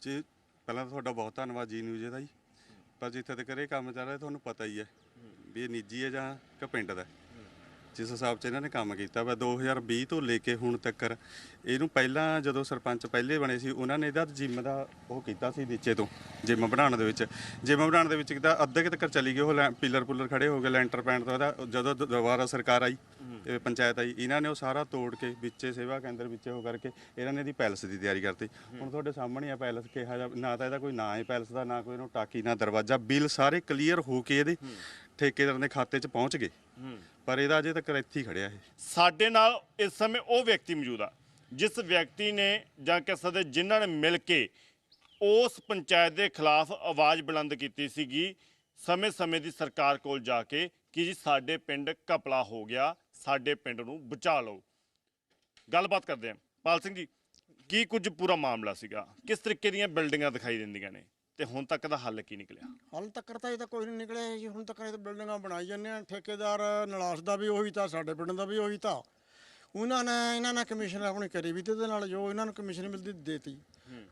Speaker 4: ਜੀ, ਪਹਿਲਾਂ ਤਾਂ ਤੁਹਾਡਾ ਬਹੁਤ ਧੰਨਵਾਦ ਜੀ ਨਿਊਜ਼ ਦਾ ਜੀ। ਪਰ ਜਿੱਥੇ ਤੱਕ ਇਹ ਕੰਮ ਚੱਲ ਰਿਹਾ, ਤੁਹਾਨੂੰ ਪਤਾ ਹੀ ਹੈ ਵੀ ਇਹ ਨਿੱਜੀ ਹੈ ਜਾਂ ਕਿ ਪਿੰਡ ਦਾ ਜਿਸ ਹਿਸਾਬ 'ਚ ਇਹਨਾਂ ਨੇ ਕੰਮ ਕੀਤਾ ਵਾ 2020 ਤੋਂ ਲੈ ਕੇ ਹੁਣ ਤੱਕ ਇਹਨੂੰ ਪਹਿਲਾਂ ਜਦੋਂ ਸਰਪੰਚ ਪਹਿਲੇ ਬਣੇ ਸੀ ਉਹਨਾਂ ਨੇ ਇਹਦਾ ਜਿਮ ਦਾ ਉਹ ਕੀਤਾ ਸੀ ਨੀਚੇ ਤੋਂ ਜਿਮ ਬਣਾਉਣ ਦੇ ਵਿੱਚ। ਜਿਮ ਬਣਾਉਣ ਦੇ ਵਿੱਚ ਕਿਤਾ ਅੱਧੇ ਕੁ ਤੱਕ ਚਲੀ ਗਈ ਉਹ ਲੈਂ- ਪਿੱਲਰ ਪੁੱਲਰ ਖੜੇ ਹੋ ਗਏ ਲੈਂਟਰ ਪੈਣ ਤੋਂ ਇਹਦਾ ਜਦੋਂ ਦ- ਦੁਬਾਰਾ ਸਰਕਾਰ ਆਈ ਇਹ ਪੰਚਾਇਤ ਆਈ ਇਹਨਾਂ ਨੇ ਉਹ ਸਾਰਾ ਤੋੜ ਕੇ ਵਿੱਚੇ ਸੇਵਾ ਕੇਂਦਰ ਵਿੱਚੇ ਉਹ ਕਰਕੇ ਇਹਨਾਂ ਨੇ ਇਹਦੀ ਪੈਲਸ ਦੀ ਤਿਆਰੀ ਕਰਤੀ। ਹੁਣ ਤੁਹਾਡੇ ਸਾਹਮਣੇ ਆ ਪੈਲਸ ਕਿਹਾ ਜਾ ਨਾ ਤਾਂ ਇਹਦਾ ਕੋਈ ਨਾਂ ਹੈ ਪੈਲਸ ਦਾ ਨਾ ਕੋਈ ਇਹਨੂੰ ਟਾਕੀ ਨਾ ਦਰਵਾਜ਼ਾ ਬਿੱਲ ਸਾਰੇ ਕਲੀਅਰ ਹੋ ਕੇ ਇਹਦੇ ਠੇਕੇਦਾਰ ਦੇ ਖਾਤੇ 'ਚ ਪਹੁੰਚ ਗਏ। ਪਰ ਇਹਦਾ ਅਜੇ ਤੱਕ ਇੱਥੇ ਹੀ ਖੜਿਆ ਇਹ।
Speaker 2: ਸਾਡੇ ਨਾਲ ਇਸ ਸਮੇਂ ਉਹ ਵਿਅਕਤੀ ਮੌਜੂਦ ਆ ਜਿਸ ਵਿਅਕਤੀ ਨੇ ਜਾਂ ਕਹਿ ਸਕਦੇ ਜਿਨ੍ਹਾਂ ਨੇ ਮਿਲ ਕੇ ਉਸ ਪੰਚਾਇਤ ਦੇ ਖਿਲਾਫ ਆਵਾਜ਼ ਬੁਲੰਦ ਕੀਤੀ ਸੀਗੀ ਸਮੇਂ-ਸਮੇਂ ਦੀ ਸਰਕਾਰ ਕੋਲ ਜਾ ਕੇ ਕਿ ਜੀ ਸਾਡੇ ਪਿੰਡ ਕਪਲਾ ਹੋ ਗਿਆ ਸਾਡੇ ਪਿੰਡ ਨੂੰ ਬਚਾ ਲਓ। ਗੱਲਬਾਤ ਕਰਦੇ ਹਾਂ। ਪਾਲ ਸਿੰਘ ਜੀ ਕੀ ਕੁਝ ਪੂਰਾ ਮਾਮਲਾ ਸੀਗਾ? ਕਿਸ ਤਰੀਕੇ ਦੀਆਂ ਬਿਲਡਿੰਗਾਂ ਦਿਖਾਈ ਦਿੰਦੀਆਂ ਨੇ? ਤੇ ਹੁਣ ਤੱਕ ਦਾ ਹੱਲ ਕੀ ਨਿਕਲਿਆ?
Speaker 5: ਹਾਲ ਤੱਕ ਤਾਂ ਇਹ ਤਾਂ ਕੋਈ ਨਹੀਂ ਨਿਕਲਿਆ ਜੀ। ਹੁਣ ਤੱਕ ਇਹ ਤਾਂ ਬਿਲਡਿੰਗਾਂ ਬਣਾਈ ਜਾਂਦੇ ਆ। ਠੇਕੇਦਾਰ ਨਲਾਸ ਦਾ ਵੀ ਉਹੀ ਤਾਂ ਸਾਡੇ ਪਿੰਡ ਦਾ ਵੀ ਉਹੀ ਤਾਂ। ਉਹਨਾਂ ਨੇ ਇਹਨਾਂ ਨੇ ਕਮਿਸ਼ਨ ਆਪਣੀ ਕਰੀ ਵੀ ਤੇ ਉਹਦੇ ਨਾਲ ਜੋ ਇਹਨਾਂ ਨੂੰ ਕਮਿਸ਼ਨ ਮਿਲਦੀ ਦੇਤੀ।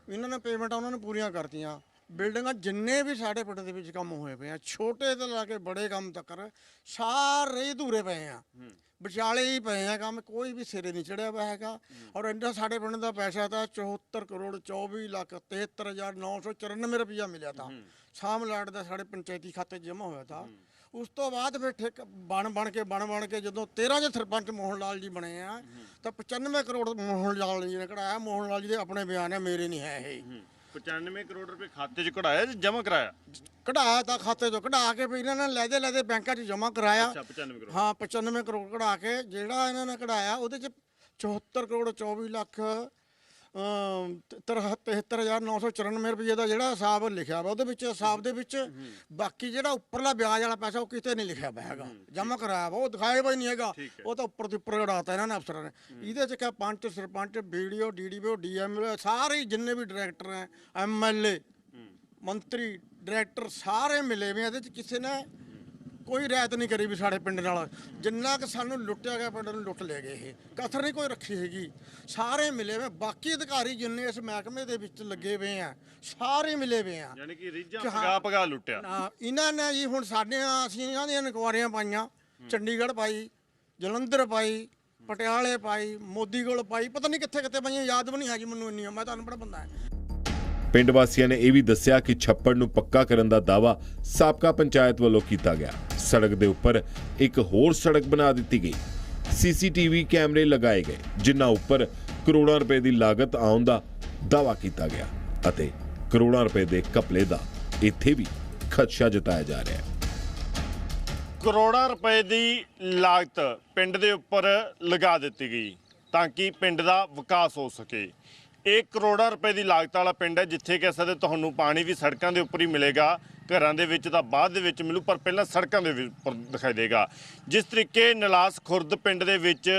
Speaker 5: ਇਹਨਾਂ ਨੇ ਪੇਮੈਂਟ ਉਹਨਾਂ ਨੇ ਪੂਰੀਆਂ ਕਰਤੀਆਂ। ਬਿਲਡਿੰਗਾਂ ਜਿੰਨੇ ਵੀ ਸਾਡੇ ਪਿੰਡ ਦੇ ਵਿੱਚ ਕੰਮ ਹੋਏ ਪਏ ਆ ਛੋਟੇ ਤੋਂ ਲੈ ਕੇ ਬੜੇ ਕੰਮ ਤੱਕ ਸਾਰੇ ਹੀ ਅਧੂਰੇ ਪਏ ਆ। ਵਿਚਾਲੇ ਹੀ ਪਏ ਆ ਕੰਮ ਕੋਈ ਵੀ ਸਿਰੇ ਨਹੀਂ ਚੜਿਆ ਹੋਇਆ ਹੈਗਾ। ਔਰ ਇੰਨਾ ਸਾਡੇ ਪਿੰਡ ਦਾ ਪੈਸਾ ਤਾਂ 74 ਕਰੋੜ 24 ਲੱਖ 73994 ਰੁਪਇਆ ਮਿਲਿਆ ਤਾਂ। ਸ਼ਾਮ ਲਾਟ ਦਾ ਸਾਡੇ ਪੰਚਾਇਤੀ ਖਾਤੇ ਜਮ੍ਹਾਂ ਹੋਇਆ ਤਾਂ। ਉਸ ਤੋਂ ਬਾਅਦ ਫਿਰ ਠੇਕ ਬਣ ਬਣ ਕੇ ਬਣ ਬਣ ਕੇ ਜਦੋਂ 13 ਚ ਸਰਪੰਚ ਮੋਹਨ ਲਾਲ ਜੀ ਬਣੇ ਆ ਤਾਂ 95 ਕਰੋੜ ਮੋਹਨ ਲਾਲ ਜੀ ਨੇ ਕਢਾਇਆ। ਮੋਹਨ ਲਾਲ ਜੀ ਦੇ ਆਪਣੇ ਬਿਆਨ ਹੈ ਮੇਰੇ ਨਹੀਂ ਹੈ ਇਹ।
Speaker 2: 95 ਕਰੋੜ ਰੁਪਏ ਖਾਤੇ 'ਚ ਕਢਾਇਆ ਜਾਂ ਜਮ੍ਹਾਂ ਕਰਾਇਆ?
Speaker 5: ਕਢਾਇਆ ਤਾਂ ਖਾਤੇ ਤੋਂ ਕਢਾ ਕੇ ਵੀ ਇਹਨਾਂ ਨੇ ਲੈਦੇ ਲੈਦੇ ਬੈਂਕਾਂ 'ਚ ਜਮ੍ਹਾਂ ਕਰਾਇਆ।
Speaker 2: ਅੱਛਾ 95 ਕਰੋੜ।
Speaker 5: ਹਾਂ 95 ਕਰੋੜ ਕਢਾ ਕੇ ਜਿਹੜਾ ਇਹਨਾਂ ਨੇ ਕਢਾਇਆ ਉਹਦੇ 'ਚ 74 ਕਰੋੜ 24 ਲੱਖ 73994 ਰੁਪਏ ਦਾ ਜਿਹੜਾ ਹਿਸਾਬ ਲਿਖਿਆ ਵਾ ਉਹਦੇ ਵਿੱਚ ਹਿਸਾਬ ਦੇ ਵਿੱਚ ਬਾਕੀ ਜਿਹੜਾ ਉੱਪਰਲਾ ਵਿਆਜ ਵਾਲਾ ਪੈਸਾ ਉਹ ਕਿਤੇ ਨਹੀਂ ਲਿਖਿਆ ਹੋਇਆ ਹੈਗਾ। ਜਮ੍ਹਾਂ ਕਰਾਇਆ ਵਾ ਉਹ ਦਿਖਾਇਆ ਵਾ ਨਹੀਂ ਹੈਗਾ। ਉਹ ਤਾਂ ਉੱਪਰ ਤੋਂ ਉੱਪਰ ਘੜਾਤਾ ਇਹਨਾਂ ਨੇ ਅਫਸਰਾਂ ਨੇ। ਇਹਦੇ 'ਚ ਕਿਆ panch sarpanch VDO DDO DML ਸਾਰੇ ਜਿੰਨੇ ਵੀ ਡਾਇਰੈਕਟਰ ਹੈ ਐਮਐਲਏ ਮੰਤਰੀ ਡਾਇਰੈਕਟਰ ਸਾਰੇ ਮਿਲੇ ਵੀ ਇਹਦੇ 'ਚ ਕਿਸੇ ਨੇ ਕੋਈ ਰਾਇਤ ਨਹੀਂ ਕਰੀ ਵੀ ਸਾਡੇ ਪਿੰਡ ਨਾਲ। ਜਿੰਨਾ ਕਿ ਸਾਨੂੰ ਲੁੱਟਿਆ ਗਿਆ ਪਿੰਡ ਨੂੰ ਲੁੱਟ ਲੈ ਗਏ ਇਹ। ਕਥਰ ਨਹੀਂ ਕੋਈ ਰੱਖੀ ਹੈਗੀ। ਸਾਰੇ ਮਿਲੇ ਵੇ ਬਾਕੀ ਅਧਿਕਾਰੀ ਜਿੰਨੇ ਇਸ ਮਹਿਕਮੇ ਦੇ ਵਿੱਚ ਲੱਗੇ ਹੋਏ ਆ ਸਾਰੇ ਮਿਲੇ ਹੋਏ ਆ।
Speaker 2: ਯਾਨੀ ਕਿ ਰੀਝਾਂ
Speaker 5: ਕਿ ਹਾਂ।
Speaker 2: ਪਗਾ ਪਗਾ ਲੁੱਟਿਆ।
Speaker 5: ਨਾ, ਇਹਨਾਂ ਨੇ ਜੀ ਹੁਣ ਸਾਡੀਆਂ ਅਸੀਂ ਇਹਨਾਂ ਦੀਆਂ ਇਨਕੁਆਰੀਆਂ ਪਾਈਆਂ। ਚੰਡੀਗੜ੍ਹ ਪਾਈ ਜਲੰਧਰ ਪਾਈ ਪਟਿਆਲੇ ਪਾਈ ਮੋਦੀ ਕੋਲ ਪਾਈ। ਪਤਾ ਨਹੀਂ ਕਿੱਥੇ ਕਿੱਥੇ ਪਾਈਆਂ ਯਾਦ ਵੀ ਨਹੀਂ ਹੈਗੀ ਮੈਨੂੰ ਇੰਨੀ ਮੈਂ ਤਾਂ ਅਨਪੜ੍ਹ ਬੰਦਾ ਹਾਂ।
Speaker 1: ਪਿੰਡ ਵਾਸੀਆਂ ਨੇ ਇਹ ਵੀ ਦੱਸਿਆ ਕਿ ਛੱਪੜ ਨੂੰ ਪੱਕਾ ਕਰਨ ਦਾ ਦਾਵਾ ਸਾਬਕਾ ਪੰਚਾਇਤ ਵੱਲੋਂ ਕੀਤਾ ਗਿਆ। ਸੜਕ ਦੇ ਉੱਪਰ ਇੱਕ ਹੋਰ ਸੜਕ ਬਣਾ ਦਿੱਤੀ ਗਈ। ਸੀਸੀਟੀਵੀ ਕੈਮਰੇ ਲਗਾਏ ਗਏ, ਜਿਨ੍ਹਾਂ ਉੱਪਰ ਕਰੋੜਾਂ ਰੁਪਏ ਦੀ ਲਾਗਤ ਆਉਣ ਦਾ ਦਾਵਾ ਕੀਤਾ ਗਿਆ ਅਤੇ ਕਰੋੜਾਂ ਰੁਪਏ ਦੇ ਕਪਲੇ ਦਾ ਇੱਥੇ ਵੀ ਖਦਸ਼ਾ ਜਤਾਇਆ ਜਾ ਰਿਹਾ ਹੈ।
Speaker 2: ਕਰੋੜਾਂ ਰੁਪਏ ਦੀ ਲਾਗਤ ਪਿੰਡ ਦੇ ਉੱਪਰ ਲਗਾ ਦਿੱਤੀ ਗਈ ਤਾਂ ਕਿ ਪਿੰਡ ਦਾ ਵਿਕਾਸ ਹੋ ਸਕੇ। ਇਹ ਕਰੋੜਾਂ ਰੁਪਏ ਦੀ ਲਾਗਤ ਵਾਲਾ ਪਿੰਡ ਹੈ, ਜਿੱਥੇ ਕਹਿ ਸਕਦੇ ਤੁਹਾਨੂੰ ਪਾਣੀ ਵੀ ਸੜਕਾਂ ਦੇ ਉੱਪਰ ਹੀ ਮਿਲੇਗਾ। ਘਰਾਂ ਦੇ ਵਿੱਚ ਤਾਂ ਬਾਅਦ ਦੇ ਵਿੱਚ ਮਿਲੂ, ਪਰ ਪਹਿਲਾਂ ਸੜਕਾਂ ਦੇ ਉੱਪਰ ਦਿਖਾਈ ਦੇਗਾ। ਜਿਸ ਤਰੀਕੇ ਨਲਾਸ ਖੁਰਦ ਪਿੰਡ ਦੇ ਵਿੱਚ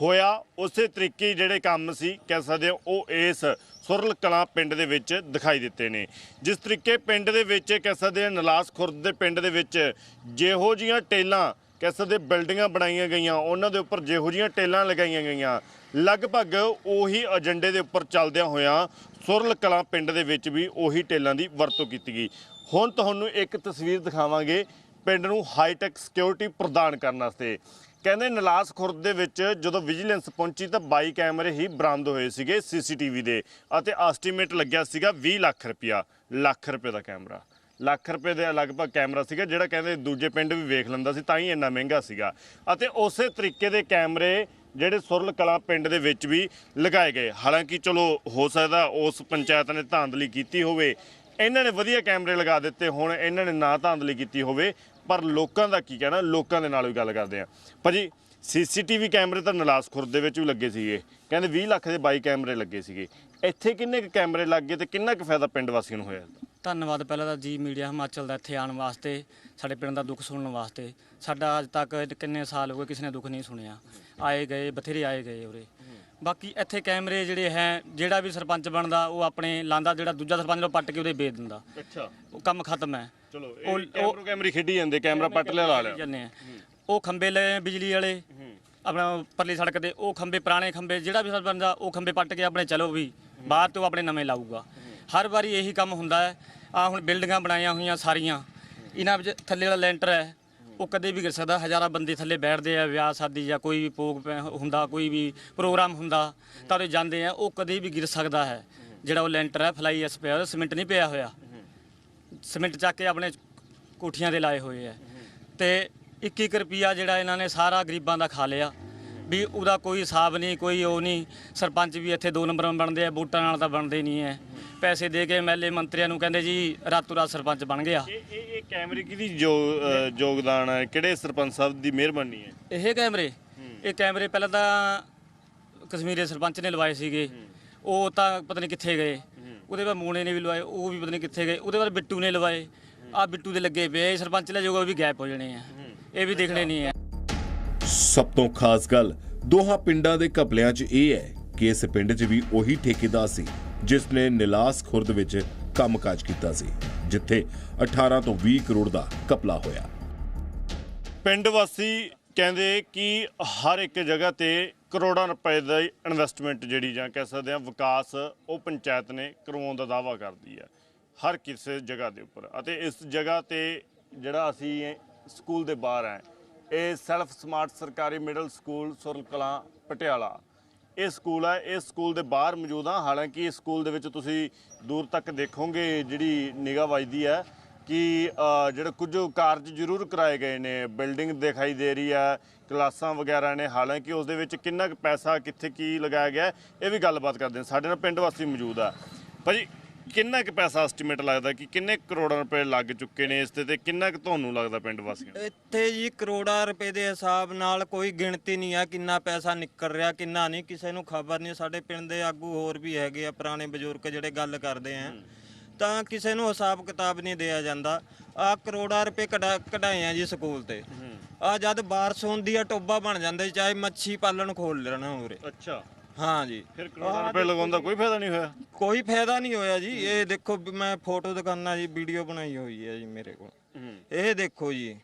Speaker 2: ਹੋਇਆ, ਉਸੇ ਤਰੀਕੇ ਜਿਹੜੇ ਕੰਮ ਸੀ, ਕਹਿ ਸਕਦੇ ਹੋ, ਉਹ ਇਸ ਸੁਰਲ ਕਲਾਂ ਪਿੰਡ ਦੇ ਵਿੱਚ ਦਿਖਾਈ ਦਿੱਤੇ ਨੇ। ਜਿਸ ਤਰੀਕੇ ਪਿੰਡ ਦੇ ਵਿੱਚ, ਕਹਿ ਸਕਦੇ ਹਾਂ, ਨਲਾਸ ਖੁਰਦ ਦੇ ਪਿੰਡ ਦੇ ਵਿੱਚ ਜਿਹੋ ਜੀਆਂ ਟੇਲਾਂ, ਕਹਿ ਸਕਦੇ ਬਿਲਡਿੰਗਾਂ ਬਣਾਈਆਂ ਗਈਆਂ, ਉਹਨਾਂ ਦੇ ਉੱਪਰ ਜਿਹੋ ਜੀਆਂ ਟੇਲਾਂ ਲਗਾਈਆਂ ਗਈਆਂ। ਲਗਭਗ ਉਹੀ ਏਜੰਡੇ ਦੇ ਉੱਪਰ ਚੱਲਦਿਆਂ ਹੋਇਆਂ ਸੁਰਲ ਕਲਾਂ ਪਿੰਡ ਦੇ ਵਿੱਚ ਵੀ ਉਹੀ ਟੇਲਾਂ ਦੀ ਵਰਤੋਂ ਕੀਤੀ ਗਈ। ਹੁਣ ਤੁਹਾਨੂੰ ਇੱਕ ਤਸਵੀਰ ਦਿਖਾਵਾਂਗੇ ਪਿੰਡ ਨੂੰ ਹਾਈਟੈਕ ਸਿਕਿਉਰਿਟੀ ਪ੍ਰਦਾਨ ਕਰਨ ਵਾਸਤੇ। ਕਹਿੰਦੇ ਨਲਾਸ ਖੁਰਦ ਦੇ ਵਿੱਚ ਜਦੋਂ ਵਿਜੀਲੈਂਸ ਪਹੁੰਚੀ ਤਾਂ 22 ਕੈਮਰੇ ਹੀ ਬਰਾਮਦ ਹੋਏ ਸੀਗੇ ਸੀਸੀਟੀਵੀ ਦੇ ਅਤੇ ਐਸਟੀਮੇਟ ਲੱਗਿਆ ਸੀਗਾ 20 ਲੱਖ ਰੁਪਇਆ, ਲੱਖ ਰੁਪਏ ਦਾ ਕੈਮਰਾ। ਲੱਖ ਰੁਪਏ ਦੇ ਲਗਭਗ ਕੈਮਰਾ ਸੀਗਾ ਜਿਹੜਾ ਕਹਿੰਦੇ ਦੂਜੇ ਪਿੰਡ ਵੀ ਵੇਖ ਲੈਂਦਾ ਸੀ ਤਾਂ ਹੀ ਇੰਨਾ ਮਹਿੰਗਾ ਸੀਗਾ। ਅਤੇ ਉਸੇ ਤਰੀਕੇ ਦੇ ਕੈਮਰੇ ਜਿਹੜੇ ਸੁਰਲ ਕਲਾਂ ਪਿੰਡ ਦੇ ਵਿੱਚ ਵੀ ਲਗਾਏ ਗਏ। ਹਾਲਾਂਕਿ ਚਲੋ, ਹੋ ਸਕਦਾ ਉਸ ਪੰਚਾਇਤ ਨੇ ਧਾਂਦਲੀ ਕੀਤੀ ਹੋਵੇ। ਇਹਨਾਂ ਨੇ ਵਧੀਆ ਕੈਮਰੇ ਲਗਾ ਦਿੱਤੇ ਹੁਣ, ਇਹਨਾਂ ਨੇ ਨਾ ਧਾਂਦਲੀ ਕੀਤੀ ਹੋਵੇ। ਪਰ ਲੋਕਾਂ ਦਾ ਕੀ ਕਹਿਣਾ, ਲੋਕਾਂ ਦੇ ਨਾਲ ਵੀ ਗੱਲ ਕਰਦੇ ਆ ਭਾਜੀ, ਸੀਸੀਟੀਵੀ ਕੈਮਰੇ ਤਾਂ ਨਲਾਸ ਖੁਰਦ ਦੇ ਵਿੱਚ ਵੀ ਲੱਗੇ ਸੀਗੇ। ਕਹਿੰਦੇ 20 ਲੱਖ ਦੇ 22 ਕੈਮਰੇ ਲੱਗੇ ਸੀਗੇ। ਇੱਥੇ ਕਿੰਨੇ ਕੁ ਕੈਮਰੇ ਲੱਗ ਗਏ ਤੇ ਕਿੰਨਾ ਕੁ ਫਾਇਦਾ ਪਿੰਡ ਵਾਸੀਆਂ ਨੂੰ ਹੋਇਆ?
Speaker 6: ਧੰਨਵਾਦ ਪਹਿਲਾਂ ਤਾਂ ਜੀ ਮੀਡੀਆ ਹਿਮਾਚਲ ਦਾ ਇੱਥੇ ਆਉਣ ਵਾਸਤੇ, ਸਾਡੇ ਪਿੰਡ ਦਾ ਦੁੱਖ ਸੁਣਨ ਵਾਸਤੇ। ਸਾਡਾ ਅੱਜ ਤੱਕ ਕਿੰਨੇ ਸਾਲ ਹੋ ਗਏ, ਕਿਸੇ ਨੇ ਦੁੱਖ ਨਹੀਂ ਸੁਣਿਆ। ਆਏ ਗਏ ਬਥੇਰੇ ਆਏ ਗਏ ਉਰੇ। ਬਾਕੀ ਇੱਥੇ ਕੈਮਰੇ ਜਿਹੜੇ ਹੈ ਜਿਹੜਾ ਵੀ ਸਰਪੰਚ ਬਣਦਾ ਉਹ ਆਪਣੇ ਲਾਂਦਾ ਜਿਹੜਾ ਦੂਜਾ ਸਰਪੰਚ ਨੂੰ ਪੱਟ ਕੇ ਉਹਦੇ ਵੇਚ ਦਿੰਦਾ।
Speaker 2: ਅੱਛਾ।
Speaker 6: ਉਹ ਕੰਮ ਖਤਮ ਹੈ।
Speaker 2: ਚਲੋ
Speaker 6: ਉਹ-
Speaker 2: ਇਹ ਕੈਮਰੋ ਕੈਮਰੀ ਖੇਡੀ ਜਾਂਦੇ ਕੈਮਰਾ ਪੱਟ ਲਿਆ ਲਾ ਲਿਆ।
Speaker 6: ਜਾਂਦੇ ਆ। ਉਹ ਖੰਬੇ ਲਏ ਬਿਜਲੀ ਵਾਲੇ ਆਪਣਾ ਪਰਲੀ ਸੜਕ ਤੇ ਉਹ ਖੰਬੇ ਪੁਰਾਣੇ ਖੰਬੇ ਜਿਹੜਾ ਵੀ ਸਰਪੰਚ ਬਣਦਾ ਉਹ ਖੰਬੇ ਪੱਟ ਕੇ ਆਪਣੇ ਚਲੋ ਵੀ ਬਾਅਦ ਤੋਂ ਆਪਣੇ ਨਵੇਂ ਲਾਊਗਾ। ਹਰ ਵਾਰੀ ਇਹੀ ਕੰਮ ਹੁੰਦਾ ਹੈ। ਆ ਹੁਣ ਬਿਲਡਿੰਗਾਂ ਬਣਾਈਆਂ ਹੋਈਆਂ ਸਾਰੀਆਂ। ਇਹਨਾਂ ਵਿੱਚ ਥੱਲੇ ਵਾਲਾ ਲੈਂਟਰ ਹੈ। ਉਹ ਕਦੇ ਵੀ ਗਿਰ ਸਕਦਾ ਹਜ਼ਾਰਾਂ ਬੰਦੇ ਥੱਲੇ ਬੈਠਦੇ ਆ ਵਿਆਹ ਸ਼ਾਦੀ ਜਾਂ ਕੋਈ ਵੀ ਭੋਗ ਪੈ- ਹੁੰਦਾ ਕੋਈ ਵੀ ਪ੍ਰੋਗਰਾਮ ਹੁੰਦਾ ਤਾਂ ਉਹ ਜਾਂਦੇ ਆ ਉਹ ਕਦੇ ਵੀ ਗਿਰ ਸਕਦਾ ਹੈ। ਜਿਹੜਾ ਉਹ ਲੈਂਟਰ ਹੈ ਫਲਾਈ ਐਸ ਪਿਆ ਹੋਇਆ, ਸੀਮੈਂਟ ਨਹੀਂ ਪਿਆ ਹੋਇਆ। ਸੀਮੈਂਟ ਚੱਕ ਕੇ ਆਪਣੇ ਕੋਠੀਆਂ ਦੇ ਲਾਏ ਹੋਏ ਆ। ਤੇ 21 ਰੁਪਿਆ ਜਿਹੜਾ ਇਹਨਾਂ ਨੇ ਸਾਰਾ ਗਰੀਬਾਂ ਦਾ ਖਾ ਲਿਆ। ਵੀ ਉਹਦਾ ਕੋਈ ਹਿਸਾਬ ਨਹੀਂ ਕੋਈ ਉਹ ਨਹੀਂ। ਸਰਪੰਚ ਵੀ ਇੱਥੇ ਦੋ ਨੰਬਰ ਬਣਦੇ ਆ ਵੋਟਾਂ ਨਾਲ ਤਾਂ ਬਣਦੇ ਨਹੀਂ ਐ। ਪੈਸੇ ਦੇ ਕੇ ਐਮਐਲਏ ਮੰਤਰੀਆਂ ਨੂੰ ਕਹਿੰਦੇ ਜੀ ਰਾਤੋਂ ਰਾਤ ਸਰਪੰਚ ਬਣ ਗਿਆ।
Speaker 2: ਇਹ ਇਹ ਇਹ ਕੈਮਰੇ ਕਿਹਦੀ ਯੋਗਦਾਨ ਹੈ ਕਿਹੜੇ ਸਰਪੰਚ ਸਾਹਿਬ ਦੀ ਮਿਹਰਬਾਨੀ ਹੈ
Speaker 6: ਇਹ ਕੈਮਰੇ? ਇਹ ਕੈਮਰੇ ਪਹਿਲਾਂ ਤਾਂ ਕਸ਼ਮੀਰੀ ਸਰਪੰਚ ਨੇ ਲਵਾਏ ਸੀਗੇ। ਉਹ ਤਾਂ ਪਤਾ ਨਹੀਂ ਕਿੱਥੇ ਗਏ। ਉਹਦੇ ਬਾਅਦ ਮੂਣੇ ਨੇ ਵੀ ਲਵਾਏ ਉਹ ਵੀ ਪਤਾ ਨਹੀਂ ਕਿੱਥੇ ਗਏ। ਉਹਦੇ ਬਾਅਦ ਬਿੱਟੂ ਨੇ ਲਵਾਏ। ਆ ਬਿੱਟੂ ਦੇ ਲੱਗੇ ਪਏ। ਸਰਪੰਚ ਲੈ ਜਾਊਗਾ ਉਹ ਵੀ ਗਾਇਬ ਹੋ ਜਾਣੇ ਆ। ਇਹ ਵੀ ਦੇਖਣੇ ਨਹੀਂ ਹੈ
Speaker 1: ਸਭ ਤੋਂ ਖਾਸ ਗੱਲ ਦੋਹਾਂ ਪਿੰਡਾਂ ਦੇ ਘਪਲਿਆਂ 'ਚ ਇਹ ਹੈ ਕਿ ਇਸ ਪਿੰਡ 'ਚ ਵੀ ਉਹੀ ਠੇਕੇਦਾਰ ਸੀ, ਜਿਸ ਨੇ ਨਿਲਾਸ ਖੁਰਦ ਵਿੱਚ ਕੰਮਕਾਜ ਕੀਤਾ ਸੀ, ਜਿੱਥੇ 18 ਤੋਂ 20 ਕਰੋੜ ਦਾ ਘਪਲਾ ਹੋਇਆ।
Speaker 2: ਪਿੰਡ ਵਾਸੀ ਕਹਿੰਦੇ ਕਿ ਹਰ ਇੱਕ ਜਗ੍ਹਾ ਤੇ ਕਰੋੜਾਂ ਰੁਪਏ ਦਾ ਇਨਵੈਸਟਮੈਂਟ ਜਿਹੜੀ ਜਾਂ ਕਹਿ ਸਕਦੇ ਆ ਵਿਕਾਸ ਉਹ ਪੰਚਾਇਤ ਨੇ ਕਰਵਾਉਣ ਦਾ ਦਾਅਵਾ ਕਰਦੀ ਹੈ, ਹਰ ਕਿਸੇ ਜਗ੍ਹਾ ਦੇ ਉੱਪਰ। ਅਤੇ ਇਸ ਜਗ੍ਹਾ ਤੇ ਜਿਹੜਾ ਅਸੀਂ ਸਕੂਲ ਦੇ ਬਾਹਰ ਹੈ ਇਹ ਸੈਲਫ ਸਮਾਰਟ ਸਰਕਾਰੀ ਮਿਡਲ ਸਕੂਲ ਸੁਰਲਕਲਾਂ ਪਟਿਆਲਾ। ਇਹ ਸਕੂਲ ਹੈ ਇਸ ਸਕੂਲ ਦੇ ਬਾਹਰ ਮੌਜੂਦ ਹਾਂ। ਹਾਲਾਂਕਿ ਇਸ ਸਕੂਲ ਦੇ ਵਿੱਚ ਤੁਸੀਂ ਦੂਰ ਤੱਕ ਦੇਖੋਗੇ ਜਿਹੜੀ ਨਿਗਾਹ ਵੱਜਦੀ ਹੈ ਕਿ ਅ, ਜਿਹੜੇ ਕੁਝ ਕਾਰਜ ਜ਼ਰੂਰ ਕਰਾਏ ਗਏ ਨੇ। ਬਿਲਡਿੰਗ ਦਿਖਾਈ ਦੇ ਰਹੀ ਹੈ ਕਲਾਸਾਂ ਵਗੈਰਾ ਨੇ। ਹਾਲਾਂਕਿ ਉਸ ਦੇ ਵਿੱਚ ਕਿੰਨਾ ਕੁ ਪੈਸਾ ਕਿੱਥੇ ਕੀ ਲਗਾਇਆ ਗਿਆ ਇਹ ਵੀ ਗੱਲਬਾਤ ਕਰਦੇ ਹਾਂ। ਸਾਡੇ ਨਾਲ ਪਿੰਡ ਵਾਸੀ ਮੌਜੂਦ ਆ ਭਾਜੀ ਕਿੰਨਾ ਕੁ ਪੈਸਾ ਐਸਟੀਮੇਟ ਲੱਗਦਾ ਕਿ ਕਿੰਨੇ ਕਰੋੜਾਂ ਰੁਪਏ ਲੱਗ ਚੁੱਕੇ ਨੇ ਇਸ ਤੇ ਤੇ ਕਿੰਨਾ ਕੁ ਤੁਹਾਨੂੰ ਲੱਗਦਾ ਪਿੰਡ ਵਾਸੀਆਂ ਨੂੰ?
Speaker 7: ਇੱਥੇ ਜੀ ਕਰੋੜਾਂ ਰੁਪਏ ਦੇ ਹਿਸਾਬ ਨਾਲ ਕੋਈ ਗਿਣਤੀ ਨਹੀਂ ਆ ਕਿੰਨਾ ਪੈਸਾ ਨਿਕਲ ਰਿਹਾ ਕਿੰਨਾ ਨਹੀਂ ਕਿਸੇ ਨੂੰ ਖਬਰ ਨਹੀਂ ਸਾਡੇ ਪਿੰਡ ਦੇ ਆਗੂ ਹੋਰ ਵੀ ਹੈਗੇ ਆ ਪੁਰਾਣੇ ਬਜ਼ੁਰਗ ਜਿਹੜੇ ਗੱਲ ਕਰਦੇ ਆ ਤਾਂ ਕਿਸੇ ਨੂੰ ਹਿਸਾਬ ਕਿਤਾਬ ਨਹੀਂ ਦਿਆ ਜਾਂਦਾ। ਆ ਕਰੋੜਾਂ ਰੁਪਏ ਕਢਾ ਕਢਾਏ ਆ ਜੀ ਸਕੂਲ ਤੇ। ਆ ਜਦ ਬਾਰਿਸ਼ ਹੁੰਦੀ ਆ ਟੋਬਾ ਬਣ ਜਾਂਦਾ ਜੀ, ਚਾਹੇ ਮੱਛੀ ਪਾਲਣ ਖੋਲ ਲੈਣਾ ਉਰੇ।
Speaker 2: ਅੱਛਾ।
Speaker 7: ਹਾਂ ਜੀ
Speaker 2: ਫਿਰ ਕਰੋੜਾਂ ਰੁਪਏ ਲਗਾਉਣ ਦਾ ਕੋਈ ਫਾਇਦਾ ਨਹੀਂ ਹੋਇਆ?
Speaker 7: ਕੋਈ ਫਾਇਦਾ ਨਹੀਂ ਹੋਇਆ ਜੀ। ਇਹ ਦੇਖੋ ਵੀ ਮੈਂ ਫੋਟੋ ਦਿਖਾਨਾ ਜੀ ਵੀਡੀਓ ਬਣਾਈ ਹੋਈ ਹੈ ਜੀ ਮੇਰੇ ਕੋਲ। ਇਹ ਦੇਖੋ ਜੀ